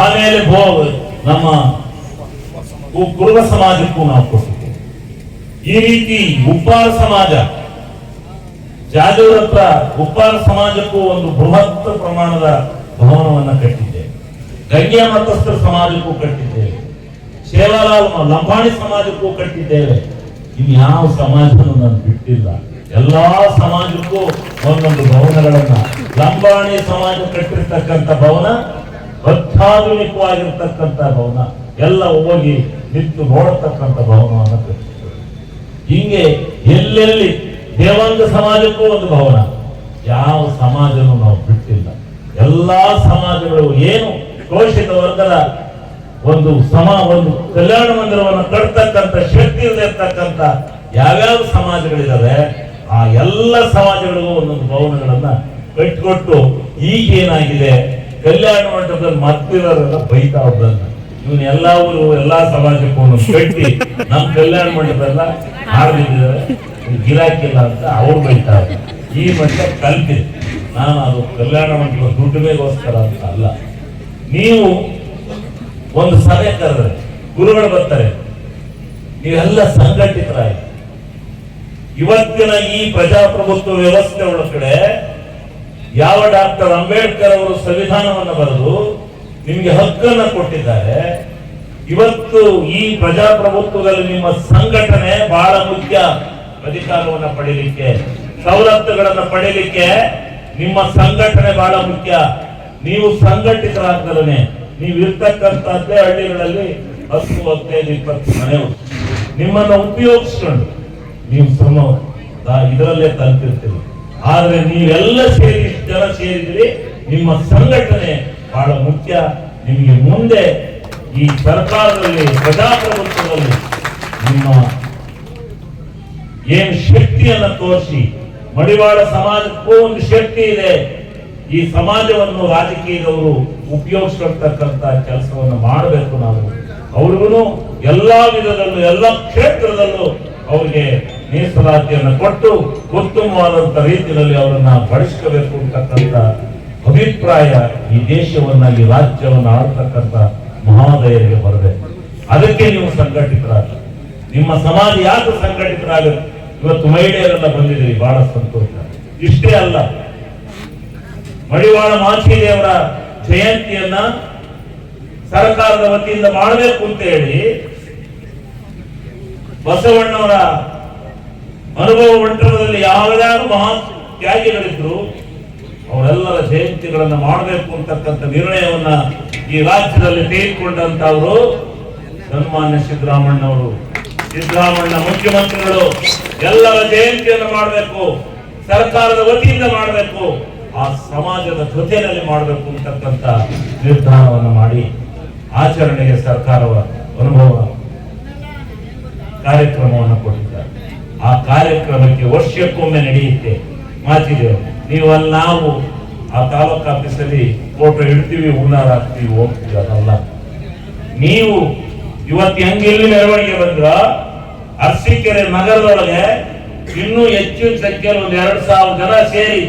ಆಮೇಲೆ ನಮ್ಮ ಕುರುಬ ಸಮಾಜಕ್ಕೂ ನಾವು ಕೊಟ್ಟಿದ್ದೇವೆ. ಈ ರೀತಿ ಉಪ್ಪಾರ ಸಮಾಜ ಜಾಜೂರ್ ಹತ್ರ ಉಪ್ಪಾರ ಸಮಾಜಕ್ಕೂ ಒಂದು ಬೃಹತ್ ಪ್ರಮಾಣದ ಭವನವನ್ನು ಕಟ್ಟಿದ್ದೇವೆ. ಗಂಗೆ ಮತಸ್ಥರ ಸಮಾಜಕ್ಕೂ ಕಟ್ಟಿದ್ದೇವೆ. ಸೇವಾಲಾಲ್ ಲಂಬಾಣಿ ಸಮಾಜಕ್ಕೂ ಕಟ್ಟಿದ್ದೇವೆ. ಇನ್ಯಾವ ಸಮಾಜನೂ ನಾನು ಬಿಟ್ಟಿಲ್ಲ. ಎಲ್ಲಾ ಸಮಾಜಕ್ಕೂ ಒಂದೊಂದು ಭವನಗಳನ್ನ. ಲಂಬಾಣಿ ಸಮಾಜ ಕಟ್ಟಿರ್ತಕ್ಕಂಥ ಭವನ, ಅತ್ಯಾಧುನಿಕವಾಗಿರ್ತಕ್ಕಂಥ ಭವನ, ಎಲ್ಲ ಹೋಗಿ ನಿಂತು ನೋಡತಕ್ಕಂಥ ಭವನವನ್ನು ಕಟ್ಟಿದ್ದೇವೆ. ಹಿಂಗೆ ಎಲ್ಲೆಲ್ಲಿ ದೇವಾಂಗ ಸಮಾಜಕ್ಕೂ ಒಂದು ಭವನ, ಯಾವ ಸಮಾಜನೂ ನಾವು ಬಿಟ್ಟಿಲ್ಲ. ಎಲ್ಲಾ ಸಮಾಜಗಳು ಏನು ಶೋಷಿತ ವರ್ಗದ ಒಂದು ಸಮ, ಒಂದು ಕಲ್ಯಾಣ ಮಂದಿರವನ್ನು ಕಟ್ತಕ್ಕಂಥ ಶಕ್ತಿಯಲ್ಲಿರ್ತಕ್ಕಂಥ ಯಾವ್ಯಾವ ಸಮಾಜಗಳಿದಾವೆ, ಆ ಎಲ್ಲ ಸಮಾಜಗಳಿಗೂ ಒಂದೊಂದು ಭವನಗಳನ್ನ ಕಟ್ಟಿಕೊಟ್ಟು ಈಗೇನಾಗಿದೆ, ಕಲ್ಯಾಣ ಮಂಟಪದಲ್ಲಿ ಮತ್ತಿರೋರೆಲ್ಲ ಬೈತಾ ಒಬ್ಬರನ್ನ ಇವನ್ ಎಲ್ಲಾ ಊರು ಎಲ್ಲಾ ಸಮಾಜಕ್ಕೂ ಕಟ್ಟಿ ನಮ್ ಕಲ್ಯಾಣ ಮಂಟಪದಲ್ಲ ಹಾರ್ಬಿಟ್ಟಿದ್ದಾರೆ ಗಿರಾಕಿಲ್ಲ ಅಂತ ಅವ್ರು ಬೈತಾರೆ ಈ ಮಟ್ಟ ಕಲ್ತಿದೆ ನಾನು ಅದು ಕಲ್ಯಾಣ ಮಂಟಪ ದುಡ್ಡಿಗೋಸ್ಕರ ಅಂತ ಅಲ್ಲ. ನೀವು ಒಂದು ಸಭೆ ಕರೆದ್ರೆ ಗುರುಗಳು ಬರ್ತಾರೆ, ನೀವೆಲ್ಲ ಸಂಘಟಿತರಾಗಿ. ಇವತ್ತಿನ ಈ ಪ್ರಜಾಪ್ರಭುತ್ವ ವ್ಯವಸ್ಥೆ ಒಳಗಡೆ ಯಾವ ಡಾಕ್ಟರ್ ಅಂಬೇಡ್ಕರ್ ಅವರು ಸಂವಿಧಾನವನ್ನು ಬರೆದು ನಿಮಗೆ ಹಕ್ಕನ್ನ ಕೊಟ್ಟಿದ್ದಾರೆ, ಇವತ್ತು ಈ ಪ್ರಜಾಪ್ರಭುತ್ವದಲ್ಲಿ ನಿಮ್ಮ ಸಂಘಟನೆ ಬಹಳ ಮುಖ್ಯ ಅಧಿಕಾರವನ್ನು ಪಡೀಲಿಕ್ಕೆ, ಸವಲತ್ತುಗಳನ್ನು ಪಡೀಲಿಕ್ಕೆ ನಿಮ್ಮ ಸಂಘಟನೆ ಬಹಳ ಮುಖ್ಯ. ನೀವು ಸಂಘಟಿತರಾಗ್ದಲೇ ನೀವು ಇರ್ತಕ್ಕಂಥದ್ದೇ ಹಳ್ಳಿಗಳಲ್ಲಿ ಹತ್ತು ಹದಿನೈದು ಇಪ್ಪತ್ತು ಮನೆಯವರು ನಿಮ್ಮನ್ನ ಉಪಯೋಗಿಸ್ಕೊಂಡು ನೀವು ಸಮ ಇದರಲ್ಲೇ ತಲುಪಿರ್ತೀರಿ. ಆದ್ರೆ ನೀವೆಲ್ಲ ಸೇರಿ ಜನ ಸೇರಿದ್ರಿ ನಿಮ್ಮ ಸಂಘಟನೆ ಬಹಳ ಮುಖ್ಯ. ನಿಮಗೆ ಮುಂದೆ ಈ ಸರ್ಕಾರದಲ್ಲಿ, ಪ್ರಜಾಪ್ರಭುತ್ವದಲ್ಲಿ ನಿಮ್ಮ ಏನು ಶಕ್ತಿಯನ್ನ ತೋರಿಸಿ, ಮಡಿವಾಳ ಸಮಾಜಕ್ಕೂ ಒಂದು ಶಕ್ತಿ ಇದೆ. ಈ ಸಮಾಜವನ್ನು ರಾಜಕೀಯದವರು ಉಪಯೋಗಿಸ್ಕೊಳ್ತಕ್ಕಂತ ಕೆಲಸವನ್ನು ಮಾಡಬೇಕು ನಾವು. ಅವ್ರಿಗೂ ಎಲ್ಲಾ ವಿಧದಲ್ಲೂ, ಎಲ್ಲ ಕ್ಷೇತ್ರದಲ್ಲೂ ಅವ್ರಿಗೆ ಮೀಸಲಾತಿಯನ್ನು ಕೊಟ್ಟು ಉತ್ತಮವಾದಂತ ರೀತಿಯಲ್ಲಿ ಅವರನ್ನ ಬಳಸ್ಕೋಬೇಕು ಅಂತಕ್ಕಂಥ ಅಭಿಪ್ರಾಯ ಈ ದೇಶವನ್ನ ಈ ರಾಜ್ಯವನ್ನ ಆಳ್ತಕ್ಕಂಥ ಮಹೋದಯರಿಗೆ ಬರಬೇಕು. ಅದಕ್ಕೆ ನೀವು ಸಂಘಟಿತರಾಗ ನಿಮ್ಮ ಸಮಾಜ ಯಾಕೆ ಸಂಘಟಿತರಾಗ ಇವತ್ತು ಮಹಿಳೆಯರೆಲ್ಲ ಬಂದಿದ್ದೀರಿ, ಬಹಳ ಸಂತೋಷ. ಇಷ್ಟೇ ಅಲ್ಲ ಮಡಿವಾಳ ಮಾಚಿದೇವರ ಜಯಂತಿಯನ್ನ ಸರ್ಕಾರದ ವತಿಯಿಂದ ಮಾಡಬೇಕು ಅಂತ ಹೇಳಿ ಬಸವಣ್ಣವರ ಅನುಭವ ಮಂಟಪದಲ್ಲಿ ಯಾವ್ದಾದ್ರು ಮಹಾ ತ್ಯಾಗಿಗಳಿದ್ರು, ಅವರೆಲ್ಲರ ಜಯಂತಿಗಳನ್ನು ಮಾಡಬೇಕು ಅಂತಕ್ಕಂಥ ನಿರ್ಣಯವನ್ನ ಈ ರಾಜ್ಯದಲ್ಲಿ ತೆಗೆದುಕೊಂಡಂತವರು ಸನ್ಮಾನ್ಯ ಸಿದ್ದರಾಮಣ್ಣವರು ಸಿದ್ದರಾಮಣ್ಣ ಮುಖ್ಯಮಂತ್ರಿಗಳು ಎಲ್ಲರ ಜಯಂತಿಯನ್ನು ಮಾಡಬೇಕು, ಸರ್ಕಾರದ ವತಿಯಿಂದ ಮಾಡಬೇಕು. ಆ ಸಮಾಜದ ಜೊತೆಯಲ್ಲಿ ಮಾಡಬೇಕು ಅಂತಕ್ಕಂಥ ನಿರ್ಧಾರವನ್ನು ಮಾಡಿ ಆಚರಣೆಗೆ ಸರ್ಕಾರವ ಅನುಭವ ಕಾರ್ಯಕ್ರಮವನ್ನು ಕೊಟ್ಟಿದ್ದಾರೆ. ಆ ಕಾರ್ಯಕ್ರಮಕ್ಕೆ ವರ್ಷಕ್ಕೊಮ್ಮೆ ನಡೆಯುತ್ತೆ. ಮಾಚಿದೇವು ನೀವು ಅಲ್ಲಿ ನಾವು ಆ ತಾಲೂಕ್ ಆಫೀಸಲ್ಲಿ ಫೋಟೋ ಇಡ್ತೀವಿ ಹೂನಾರ ಹಾಕ್ತೀವಿ, ಹೋಗ್ತೀವಿ, ಅದಲ್ಲ. ನೀವು ಇವತ್ತು ಹೆಂಗೆ ಇಲ್ಲಿ ಮೆರವಣಿಗೆ ಬಂದ್ರ, ಅರಸೀಕೆರೆ ನಗರದೊಳಗೆ ಇನ್ನೂ ಹೆಚ್ಚಿನ ಸಂಖ್ಯೆಯಲ್ಲಿ ಒಂದು ಎರಡು ಸಾವಿರ ಜನ ಸೇರಿ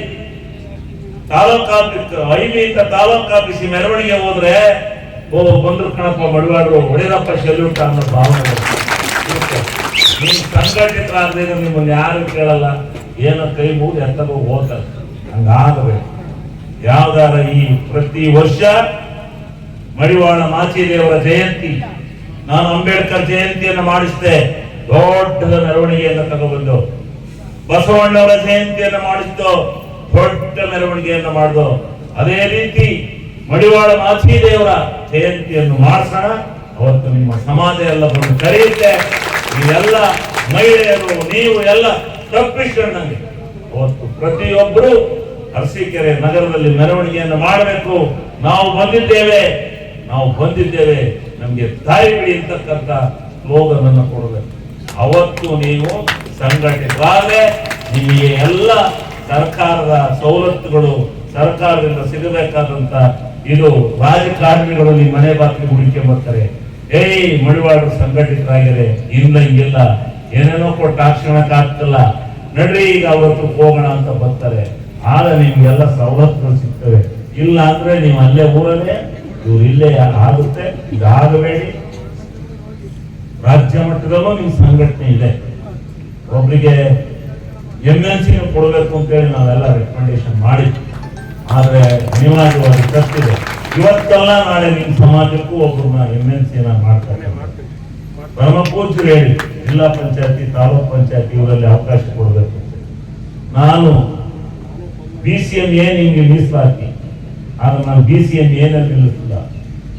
ತಾಲೂಕ್ ಆಫೀಸ್ ಐವಿಯಿಂದ ತಾಲೂಕ್ ಆಫೀಸ್ ಮೆರವಣಿಗೆ ಹೋದ್ರೆ ಓ ಬಂದ್ರು ಕಣಪ್ಪ ಬಡವಾಡ್ರು ಹೊಡೆದಪ್ಪ ಶೆಲ್ಯೂಟ್ ಅನ್ನೋ ಭಾವನೆ ನೀವು ಸಂಘಟಿತರಾಗದೆ ನಿಮ್ಮನ್ನು ಯಾರು ಕೇಳಲ್ಲ? ಏನೋ ಕೈ ಮುಗಿದು ಎತ್ತಗೋ ಹೋಗ್ತಾರೆ. ಹಂಗಾದ್ರೆ ಯಾವ್ದಾರ ಈ ಪ್ರತಿ ವರ್ಷ ಮಡಿವಾಳ ಮಾಚಿದೇವರ ಜಯಂತಿ, ನಾನು ಅಂಬೇಡ್ಕರ್ ಜಯಂತಿಯನ್ನು ಮಾಡಿಸಿದೆ, ದೊಡ್ಡ ಮೆರವಣಿಗೆಯನ್ನು ತಗೊಬಂದು ಬಸವಣ್ಣವರ ಜಯಂತಿಯನ್ನು ಮಾಡಿದ್ದು ದೊಡ್ಡ ಮೆರವಣಿಗೆಯನ್ನು ಮಾಡಿದ್ರು ಅದೇ ರೀತಿ ಮಡಿವಾಳ ಮಾಚಿದೇವರ ಜಯಂತಿಯನ್ನು ಮಾಡಿಸೋಣ. ಅವತ್ತು ನಿಮ್ಮ ಸಮಾಜ ಎಲ್ಲ ಬಂದು ಕರೆಯುತ್ತೆ. ಎಲ್ಲ ಮಹಿಳೆಯರು, ನೀವು ಎಲ್ಲ ತಪ್ಪಿಸ್ಕೊಂಡಂಗೆ ಅವತ್ತು ಪ್ರತಿಯೊಬ್ಬರು ಅರಸೀಕೆರೆ ನಗರದಲ್ಲಿ ಮೆರವಣಿಗೆಯನ್ನು ಮಾಡಬೇಕು. ನಾವು ಬಂದಿದ್ದೇವೆ. ನಾವು ಬಂದಿದ್ದೇವೆ. ನಮಗೆ ತಾಯಿ ಬಿಡಿ ಅಂತಕ್ಕಂಥ ಸ್ಲೋಗನ್ ಅನ್ನು ಕೊಡಬೇಕು. ಅವತ್ತು ನೀವು ಸಂಘಟಿತರಾದ್ರೆ ನಿಮಗೆ ಎಲ್ಲ ಸರ್ಕಾರದ ಸವಲತ್ತುಗಳು ಸರ್ಕಾರದಿಂದ ಸಿಗಬೇಕಾದಂತ ಇದು ರಾಜಕಾರಣಿಗಳು ನಿಮ್ಮ ಮನೆ ಬಾಕಿ ಹುಡುಕಿ ಬರ್ತಾರೆ ಏಯ್ ಮಡಿವಾಡರು ಸಂಘಟಿತರಾಗಿದೆ. ಇಲ್ಲ ಹಿಂಗಿಲ್ಲ ಏನೇನೋ ಕೊಟ್ಟು ಆಕ್ಷಣಕ್ಕಾಗ್ತಲ್ಲ. ನಡ್ರಿ, ಈಗ ಅವತ್ತು ಹೋಗೋಣ ಅಂತ ಬರ್ತಾರೆ. ಆಗ ನಿಮ್ಗೆಲ್ಲ ಸವಲತ್ತುಗಳು ಸಿಗ್ತವೆ. ಇಲ್ಲ ಅಂದ್ರೆ ನೀವು ಅಲ್ಲೇ ಊರಲ್ಲೇ, ಇವ್ರು ಇಲ್ಲೇ ಆಗುತ್ತೆ. ಇದಾಗಬೇಡಿ ರಾಜ್ಯ ಮಟ್ಟದಲ್ಲೂ ನಿಮ್ ಸಂಘಟನೆ ಇದೆ. ಒಬ್ರಿಗೆ ಎಂ ಎನ್ ಸಿ ಕೊಡಬೇಕು ಅಂತೇಳಿ ನಾವೆಲ್ಲ ರೆಕಮೆಂಡೇಶನ್ ಮಾಡಿ ಆದ್ರೆ ಅನಿವಾರ್ಯವಾಗಿ ಇದೆ. ಇವತ್ತಲ್ಲ ನಾಳೆ ನಿಮ್ಮ ಸಮಾಜಕ್ಕೂ ಒಬ್ಬರನ್ನ ಎಂ ಎನ್ ಸಿ ಮಾಡ್ತಾರೆ ಪರಮ ಹೇಳಿ ಜಿಲ್ಲಾ ಪಂಚಾಯತಿ, ತಾಲೂಕ್ ಪಂಚಾಯತಿ ಇವರಲ್ಲಿ ಅವಕಾಶ ಕೊಡಬೇಕು ನಾನು ಬಿ ಸಿ ಎಂ ಎ ನಿಮಗೆ ಮೀಸಲಾತಿ, ಆದ್ರೆ ನಾನು ಬಿ ಸಿ ಎಂ ಏನಲ್ಲಿ ನಿಲ್ಲಿಸಿಲ್ಲ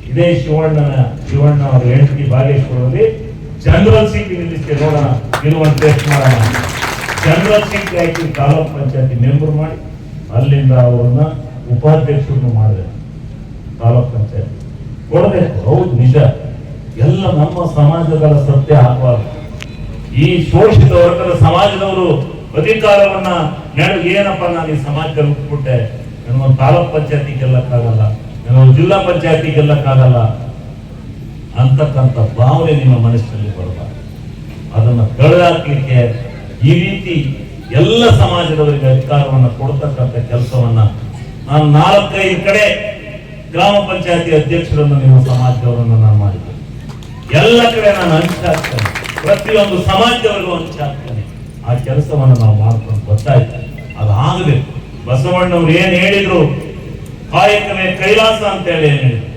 ಇದೇ ಶಿವಣ್ಣನ, ಶಿವಣ್ಣ ಅವರ ಹೆಂಡತಿ ಬಾಗೇಶ್ವರಲ್ಲಿ ಜನರಲ್ ಸೀಟ್ ನಿಲ್ಲಿಸಿ ನೋಡೋಣ ಇರುವಂತೆ ಮಾಡೋಣ. ಜನರಲ್ ಸೀಟ್ ಹಾಕಿ ತಾಲೂಕ್ ಪಂಚಾಯತಿ ಮೆಂಬರ್ ಮಾಡಿ ಅಲ್ಲಿಂದ ಅವ್ರನ್ನ ಉಪಾಧ್ಯಕ್ಷರನ್ನು ಮಾಡಿದೆ ತಾಲೂಕ್ ಪಂಚಾಯತ್. ಕೊಡಬೇಕು, ಹೌದು, ನಿಜ. ಎಲ್ಲ ನಮ್ಮ ಸಮಾಜದ ಸತ್ಯ ಹಾಕಬಾರ್ದು. ಈ ಶೋಷಿತ ವರ್ಗದ ಸಮಾಜದವರು ಅಧಿಕಾರವನ್ನ ನೆಡ, ಏನಪ್ಪ ನಾನು ಈ ಸಮಾಜದಲ್ಲಿ ಹುಟ್ಬಿಟ್ಟೆ? ನನ್ನ ತಾಲೂಕ್ ಪಂಚಾಯತಿ ಗೆಲ್ಲಕ್ಕಾಗಲ್ಲ ನನ್ನ ಜಿಲ್ಲಾ ಪಂಚಾಯತಿ ಗೆಲ್ಲಕ್ಕಾಗಲ್ಲ ಅಂತಕ್ಕಂಥ ಭಾವನೆ ನಿಮ್ಮ ಮನಸ್ಸಿನಲ್ಲಿ ಬರಬಾರ್ದು. ಅದನ್ನು ತೊಳೆದಾಕ್ಲಿಕ್ಕೆ ಈ ರೀತಿ ಎಲ್ಲ ಸಮಾಜದವರಿಗೆ ಅಧಿಕಾರವನ್ನು ಕೊಡ್ತಕ್ಕಂಥ ಕೆಲಸವನ್ನ ನಾನು ನಾಲ್ಕೈದು ಕಡೆ ಗ್ರಾಮ ಪಂಚಾಯತಿ ಅಧ್ಯಕ್ಷರನ್ನು ನಿಮ್ಮ ಸಮಾಜದವರನ್ನು ನಾನು ಮಾಡಿದ್ದೇನೆ. ಎಲ್ಲ ಕಡೆ ನಾನು ಹಂಚಾಕ್ತೇನೆ ಪ್ರತಿಯೊಂದು ಸಮಾಜದವರಿಗೂ ಹಂಚಾಕ್ತೇನೆ ಆ ಕೆಲಸವನ್ನು ನಾವು ಮಾಡ್ಕೊಂಡು ಗೊತ್ತಾಯ್ತು ಅದು ಆಗಬೇಕು. ಬಸವಣ್ಣವ್ರು ಏನ್ ಹೇಳಿದ್ರು? ಕಾಯಕವೇ ಕೈಲಾಸ ಅಂತ ಹೇಳಿ ಏನ್ ಹೇಳಿದ್ರು?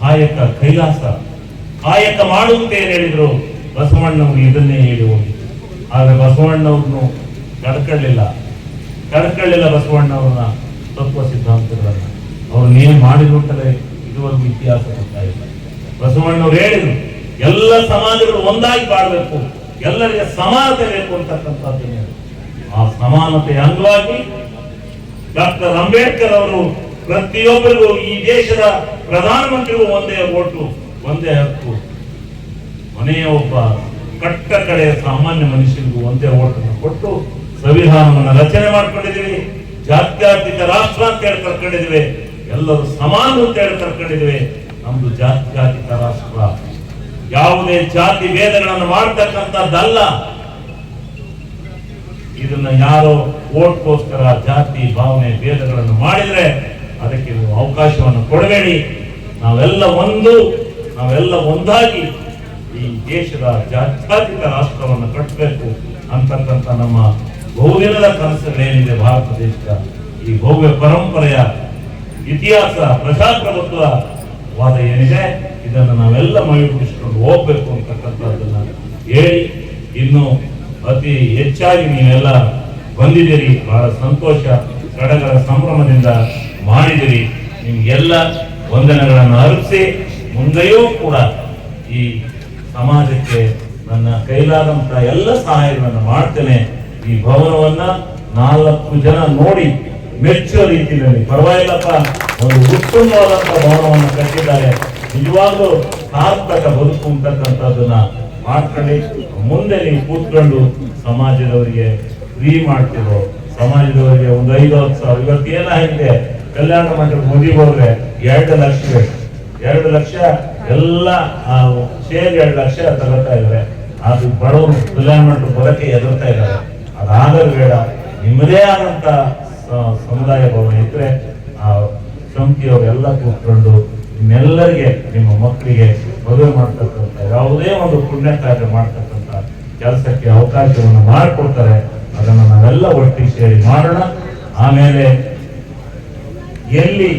ಕಾಯಕ ಕೈಲಾಸ. ಕಾಯಕ ಮಾಡುವಂತೆ ಏನ್ ಹೇಳಿದ್ರು? ಬಸವಣ್ಣವ್ರು ಇದನ್ನೇ ಹೇಳಿ ಹೋಗಿ. ಆದ್ರೆ ಬಸವಣ್ಣವ್ರನ್ನು ಕಡ್ಕೊಳ್ಳಿಲ್ಲ ಕಡ್ಕೊಳ್ಳಿಲ್ಲ ಬಸವಣ್ಣವ್ರನ್ನ ತತ್ವ ಸಿದ್ಧಾಂತಗಳನ್ನ. ಅವ್ರು ಏನ್ ಮಾಡಿರುತ್ತಲೇ ಇದುವರೆಗೂ ಇತಿಹಾಸ ಗೊತ್ತಾಯಿಲ್ಲ ಬಸವಣ್ಣವ್ರು ಹೇಳಿದ್ರು, ಎಲ್ಲ ಸಮಾಜಗಳು ಒಂದಾಗಿ ಬಾಳ್ಬೇಕು, ಎಲ್ಲರಿಗೆ ಸಮಾನತೆ ಬೇಕು ಅಂತಕ್ಕಂಥದ್ದು ಆ ಸಮಾನತೆಯ ಅಂಗವಾಗಿ ಡಾಕ್ಟರ್ ಅಂಬೇಡ್ಕರ್ ಅವರು ಪ್ರತಿಯೊಬ್ಬರಿಗೂ ಈ ದೇಶದ ಪ್ರಧಾನಮಂತ್ರಿಗೂ ಒಂದೇ ಓಟು, ಒಂದೇ ಹಕ್ಕು. ಮನೆಯ ಒಬ್ಬ ಕಟ್ಟ ಕಡೆಯ ಸಾಮಾನ್ಯ ಮನುಷ್ಯನಿಗೂ ಒಂದೇ ಓಟನ್ನು ಕೊಟ್ಟು ಸಂವಿಧಾನವನ್ನು ರಚನೆ ಮಾಡ್ಕೊಂಡಿದ್ದೀವಿ. ಜಾತ್ಯಾತೀತ ರಾಷ್ಟ್ರ ಅಂತ ಹೇಳಿ ಕರ್ಕೊಂಡಿದ್ವಿ ಎಲ್ಲರೂ ಸಮಾನ ಅಂತ ಹೇಳಿ ಕರ್ಕೊಂಡಿದ್ವಿ ನಮ್ದು ಜಾತ್ಯಾತೀತ ರಾಷ್ಟ್ರ. ಯಾವುದೇ ಜಾತಿ ಭೇದಗಳನ್ನು ಮಾಡ್ತಕ್ಕಂಥದ್ದಲ್ಲ. ಇದನ್ನ ಯಾರೋ ಓಟ್ಗೋಸ್ಕರ ಜಾತಿ, ಭಾವನೆ, ಭೇದಗಳನ್ನು ಮಾಡಿದ್ರೆ ಅದಕ್ಕೆ ಅವಕಾಶವನ್ನು ಕೊಡಬೇಡಿ. ನಾವೆಲ್ಲ ಒಂದು, ನಾವೆಲ್ಲ ಒಂದಾಗಿ ದೇಶದ ಜಾತ್ಯಾತೀತ ರಾಷ್ಟ್ರವನ್ನು ಕಟ್ಟಬೇಕು ಅಂತಕ್ಕಂಥ ನಮ್ಮ ಬಹುದಿನದ ಕನಸುಗಳೇನಿದೆ ಭಾರತ ದೇಶದ? ಈ ಭವ್ಯ ಪರಂಪರೆಯ ಇತಿಹಾಸ, ಪ್ರಜಾಪ್ರಭುತ್ವವಾದ ಏನಿದೆ, ಇದನ್ನು ನಾವೆಲ್ಲ ಮೈಗೂಡಿಸಿಕೊಂಡು ಹೋಗ್ಬೇಕು ಅಂತಕ್ಕಂಥದ್ದನ್ನ ಹೇಳಿ, ಇನ್ನು ಅತಿ ಹೆಚ್ಚಾಗಿ ನೀವೆಲ್ಲ ಬಂದಿದ್ದೀರಿ, ಬಹಳ ಸಂತೋಷ ಸಡಗರ ಸಂಭ್ರಮದಿಂದ ಮಾಡಿದಿರಿ ನಿಮ್ಗೆಲ್ಲ ವಂದನೆಗಳನ್ನು ಅರ್ಪಿಸಿ, ಮುಂದೆಯೂ ಕೂಡ ಈ ಸಮಾಜಕ್ಕೆ ನನ್ನ ಕೈಲಾದಂತ ಎಲ್ಲ ಸಹಾಯಗಳನ್ನು ಮಾಡ್ತೇನೆ. ಈ ಭವನವನ್ನ ನಾಲ್ಕು ಜನ ನೋಡಿ ಮೆಚ್ಚುವ ರೀತಿಯಲ್ಲಿ. ಪರವಾಗಿಲ್ಲಪ್ಪ, ಒಂದು ಉತ್ತಮವಾದಂತ ಭವನವನ್ನು ಕಟ್ಟಿದ್ದಾರೆ. ನಿಜವಾಗ್ಲೂ ಸಾರ್ಥಕ ಬದುಕು ಅಂತಕ್ಕಂಥದ್ದನ್ನ ಮಾಡ್ಕೊಳ್ಳಿ. ಮುಂದೆ ನೀವು ಕೂತ್ಕೊಂಡು ಸಮಾಜದವರಿಗೆ ಫ್ರೀ ಮಾಡ್ತಿರೋ, ಸಮಾಜದವರಿಗೆ ಒಂದು ಐದು, ಹತ್ತು ಸಾವಿರ. ಇವತ್ತು ಏನಾಗಿದೆ? ಕಲ್ಯಾಣ ಮಂಟಪ ಮುಗಿಬೋದ್ರೆ ಎರಡು ಲಕ್ಷ ಎರಡು ಲಕ್ಷ ಎಲ್ಲ ಶೇರ್ ಎರಡು ಲಕ್ಷ ತಗೋತಾ ಇದ್ದಾರೆ. ಅದು ಬಡವರು ಕಲ್ಯಾಣ ಬರಕ್ಕೆ ಎದುರ್ತಾ ಇದ್ದಾರೆ. ಅದಾದರೂ ಬೇಡ, ನಿಮ್ಮದೇ ಆದಂತ ಸಮುದಾಯ ಭವನ ಇದ್ರೆ, ಆ ಶಂಕಿಯವರೆಲ್ಲ ಕೂತ್ಕೊಂಡು ನಿಮ್ಮೆಲ್ಲರಿಗೆ, ನಿಮ್ಮ ಮಕ್ಕಳಿಗೆ ಮದುವೆ ಮಾಡ್ತಕ್ಕಂಥ, ಯಾವುದೇ ಒಂದು ಪುಣ್ಯ ಕಾರ್ಯ ಮಾಡ್ತಕ್ಕಂಥ ಕೆಲಸಕ್ಕೆ ಅವಕಾಶವನ್ನು ಮಾಡಿಕೊಡ್ತಾರೆ. ಅದನ್ನು ನಾವೆಲ್ಲ ಒಟ್ಟಿಗೆ ಸೇರಿ ಮಾಡೋಣ. ಆಮೇಲೆ ಎಲ್ಲಿ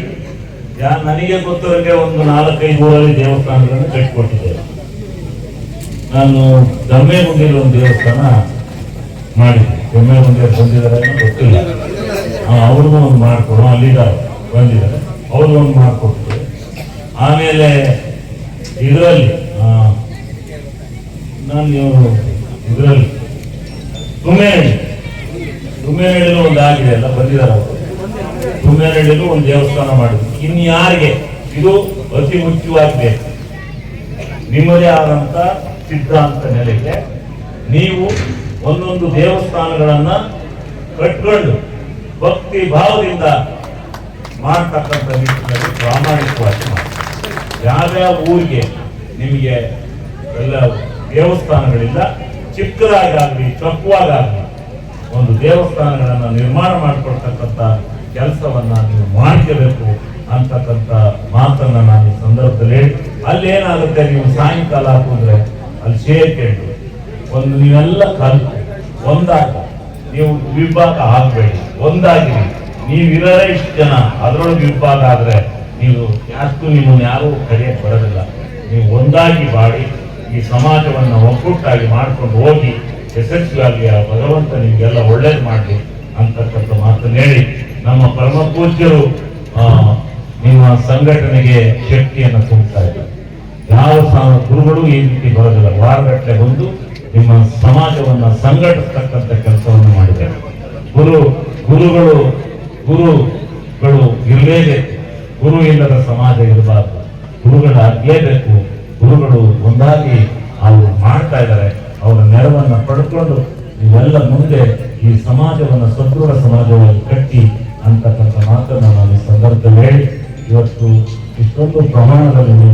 ಯಾ ನನಗೆ ಗೊತ್ತಿರೋಕ್ಕೆ ಒಂದು ನಾಲ್ಕೈದು ಊರಲ್ಲಿ ದೇವಸ್ಥಾನಗಳನ್ನು ಕಟ್ಟಿಕೊಟ್ಟಿದ್ದೇವೆ ನಾನು ದಮ್ಮೆಗುಂಡಿಲಿ ಒಂದು ದೇವಸ್ಥಾನ ಮಾಡಿದ್ದೆ ದಮ್ಮೆಗುಂಡಿ ಬಂದಿದ್ದಾರೆ ಅನ್ನೋ ಗೊತ್ತಿಲ್ಲ. ಅವ್ರಿಗೂ ಒಂದು ಮಾಡಿಕೊಡು. ಅಲ್ಲಿದ್ದಾರೆ. ಬಂದಿದ್ದಾರೆ. ಅವ್ರಿಗೂ ಒಂದು ಮಾಡಿಕೊಡ್ತೀವಿ. ಆಮೇಲೆ ಇದರಲ್ಲಿ ನಾನು ಇದರಲ್ಲಿ ತುಮೇನಹಳ್ಳಿ ತುಮೇನಹಳ್ಳಿಲೂ ಒಂದು ಆಗಿದೆ ಅಲ್ಲ, ಬಂದಿದ್ದಾರೆ ಅವರು. ತುಮೇನಹಳ್ಳಿಲೂ ಒಂದು ದೇವಸ್ಥಾನ ಮಾಡಿದ್ವಿ ಇನ್ಯಾರಿಗೆ ಇದು ಅತಿ ಮುಖ್ಯವಾಗಿದೆ. ನಿಮ್ಮದೇ ಆದಂತ ಸಿದ್ಧಾಂತ ನೆಲೆಗೆ ನೀವು ಒಂದೊಂದು ದೇವಸ್ಥಾನಗಳನ್ನ ಕಟ್ಕೊಂಡು ಭಕ್ತಿ ಭಾವದಿಂದ ಮಾಡ್ತಕ್ಕಂಥ ನಿಟ್ಟಿನಲ್ಲಿ ಪ್ರಾಮಾಣಿಕವಾಗಿ ಮಾಡಿ ಯಾವ್ಯಾವ ಊರಿಗೆ ನಿಮಗೆ ಎಲ್ಲ ದೇವಸ್ಥಾನಗಳಿಂದ ಚಿಕ್ಕದಾಗಾಗಲಿ ಚೊಕ್ಕವಾಗಲಿ ಒಂದು ದೇವಸ್ಥಾನಗಳನ್ನ ನಿರ್ಮಾಣ ಮಾಡಿಕೊಡ್ತಕ್ಕಂಥ ಕೆಲಸವನ್ನ ನೀವು ಮಾಡ್ಕೋಬೇಕು ಅಂತಕ್ಕಂಥ ಮಾತನ್ನ ನಾನು ಈ ಸಂದರ್ಭದಲ್ಲಿ ಅಲ್ಲಿ ಏನಾಗುತ್ತೆ ನೀವು ಸಾಯಂಕಾಲ ಹಾಕಿದ್ರೆ ಅಲ್ಲಿ ಸೇರ್ಕೊಂಡು ಒಂದು ನೀವೆಲ್ಲ ಕಲ್ತು ಒಂದಾಗ ನೀವು ವಿಭಾಗ ಆಗಬೇಡಿ ಒಂದಾಗಿ ನೀವು ಇರೋದೇ ಇಷ್ಟು ಜನ, ಅದರೊಳಗೆ ವಿಭಾಗ ಆದ್ರೆ ನೀವು ಯಾಕೂ ನಿಮ್ಮನ್ನು ಯಾರೂ ಕರೆಯಕ್ಕೆ ಬರೋದಿಲ್ಲ. ನೀವು ಒಂದಾಗಿ ಬಾಡಿ ಈ ಸಮಾಜವನ್ನ ಒಗ್ಗುಟ್ಟಾಗಿ ಮಾಡ್ಕೊಂಡು ಹೋಗಿ, ಯಶಸ್ವಿಯಾಗಿ ಆ ಭಗವಂತ ನಿಮಗೆಲ್ಲ ಒಳ್ಳೇದು ಮಾಡಲಿ ಅಂತಕ್ಕಂಥ ಮಾತನ್ನು ಹೇಳಿ. ನಮ್ಮ ಪರಮ ಪೂಜ್ಯರು ನಿಮ್ಮ ಸಂಘಟನೆಗೆ ಶಕ್ತಿಯನ್ನು ತುಂಬುತ್ತಾ ಇದ್ದಾರೆ ಯಾವ ಗುರುಗಳು ಈ ರೀತಿ ಬರೋದಿಲ್ಲ. ವಾರಗಟ್ಟಲೆ ಬಂದು ನಿಮ್ಮ ಸಮಾಜವನ್ನ ಸಂಘಟಿಸ್ತಕ್ಕಂಥ ಕೆಲಸವನ್ನು ಮಾಡಿದ್ದಾರೆ. ಗುರು, ಗುರುಗಳು ಗುರುಗಳು ಇರಲೇಬೇಕು. ಗುರು ಇಲ್ಲದ ಸಮಾಜ ಇರಬಾರ್ದು. ಗುರುಗಳಾಗಲೇಬೇಕು ಗುರುಗಳು ಒಂದಾಗಿ ಅವರು ಮಾಡ್ತಾ ಇದ್ದಾರೆ. ಅವರ ನೆರವನ್ನು ಪಡ್ಕೊಂಡು ಇವೆಲ್ಲ ಮುಂದೆ ಈ ಸಮಾಜವನ್ನು ಸದೃಢ ಸಮಾಜವಾಗಿ ಇಷ್ಟೊಂದು ಪ್ರಮಾಣದಲ್ಲಿ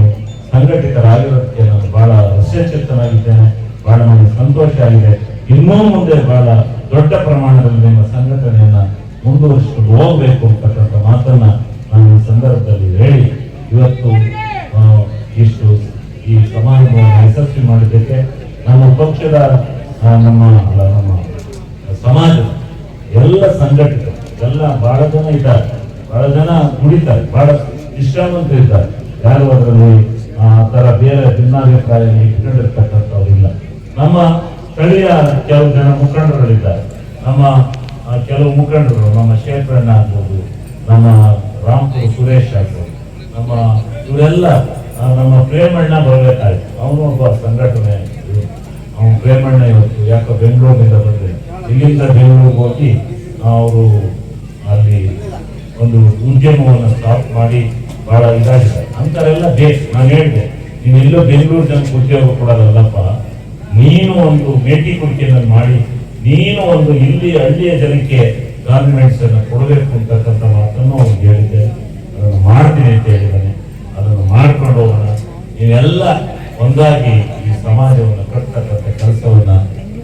ಸಂಘಟಿತರಾಗಿರೋದಕ್ಕೆ ನಾನು ಬಹಳ ಹರ್ಷಚಿತ್ತನಾಗಿದ್ದೇನೆ ಬಹಳ ನನಗೆ ಸಂತೋಷ ಆಗಿದೆ. ಇನ್ನೂ ಮುಂದೆ ಬಹಳ ದೊಡ್ಡ ಪ್ರಮಾಣದಲ್ಲಿ ನಿಮ್ಮ ಸಂಘಟನೆಯನ್ನ ಮುಂದುವರಿಸಿಕೊಂಡು ಹೋಗಬೇಕು ಅಂತಕ್ಕಂಥ ಮಾತನ್ನ ನಾನು ಈ ಸಂದರ್ಭದಲ್ಲಿ ಹೇಳಿ, ಇವತ್ತು ಇಷ್ಟು ಈ ಸಮಾರಂಭವನ್ನು ಯಶಸ್ವಿ ಮಾಡಿದ್ದಕ್ಕೆ ನಮ್ಮ ಪಕ್ಷದ ನಮ್ಮ ನಮ್ಮ ಸಮಾಜ, ಎಲ್ಲ ಸಂಘಟಿತ ಎಲ್ಲ ಬಹಳ ಜನ ಇದ್ದಾರೆ, ಬಹಳ ಜನ ಕುಡಿತಾರೆ ಬಹಳ ನಿಷ್ಠಾವಂತರು ಇದ್ದಾರೆ ಯಾರು ಅದರಲ್ಲಿ ಆ ತರ ಬೇರೆ ಭಿನ್ನಾಭಿಪ್ರಾಯ ಇಟ್ಕೊಂಡಿರ್ತಕ್ಕಂಥವ್ರಿಲ್ಲ. ನಮ್ಮ ಸ್ಥಳೀಯ ಕೆಲವು ಜನ ಮುಖಂಡರುಗಳಿದ್ದಾರೆ. ನಮ್ಮ ಕೆಲವು ಮುಖಂಡರು, ನಮ್ಮ ಶೇಖರಣ್ಣ ಆಗ್ಬೋದು, ನಮ್ಮ ರಾಮ್ಪುರ ಸುರೇಶ್ ಆಗ್ಬೋದು, ನಮ್ಮ ಇವರೆಲ್ಲ ನಮ್ಮ ಪ್ರೇಮಣ್ಣ ಬರಬೇಕಾಯ್ತು. ಅವನು ಒಬ್ಬ ಸಂಘಟನೆ ಅವನು ಪ್ರೇಮಣ್ಣ ಇವತ್ತು ಯಾಕೋ ಬೆಂಗಳೂರಿನಿಂದ ಬಂದರೆ ಇಲ್ಲಿಂದ ಬೆಂಗಳೂರಿಗೆ ಹೋಗಿ ಅವರು ಅಲ್ಲಿ ಒಂದು ಉದ್ಯಮವನ್ನು ಸ್ಟಾಪ್ ಮಾಡಿ ಬಹಳ ಇದಾಗಿದೆ. ಅಂತಾರೆಲ್ಲ ಬೇಕು. ನಾನು ಹೇಳಿದೆ ನೀವು ನೀನೆಲ್ಲೋ ಬೆಂಗಳೂರು ಜನಕ್ಕೆ ಉದ್ಯೋಗ ಕೊಡೋದಲ್ಲಪ್ಪ, ನೀನು ಒಂದು ಮೇಟಿ ಕುಡಿಕೆಯನ್ನು ಮಾಡಿ, ನೀನು ಒಂದು ಇಲ್ಲಿ ಹಳ್ಳಿಯ ಜನಕ್ಕೆ ಗಾರ್ಮೆಂಟ್ಸ್ ಅನ್ನು ಕೊಡಬೇಕು ಅಂತಕ್ಕಂಥ ಮಾತನ್ನು ಅವ್ರಿಗೆ ಹೇಳಿದ್ದೆ. ಅದನ್ನು ಮಾಡ್ತೀನಿ ಅಂತ ಹೇಳಿದ್ದಾನೆ ಅದನ್ನು ಮಾಡ್ಕೊಂಡು ಹೋಗೋಣ. ನೀವೆಲ್ಲ ಒಂದಾಗಿ ಈ ಸಮಾಜವನ್ನು ಕಟ್ಟತಕ್ಕಂಥ ಕೆಲಸವನ್ನು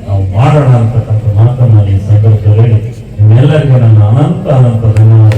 ನಾವು ಮಾಡೋಣ ಅಂತಕ್ಕಂಥ ಮಾತನ್ನು ಈ ಸಂದರ್ಭದಲ್ಲಿ ನಿಮ್ಮೆಲ್ಲರಿಗೂ ನನ್ನ ಅನಂತ ಅನಂತ ಧನ್ಯವಾದಗಳನ್ನು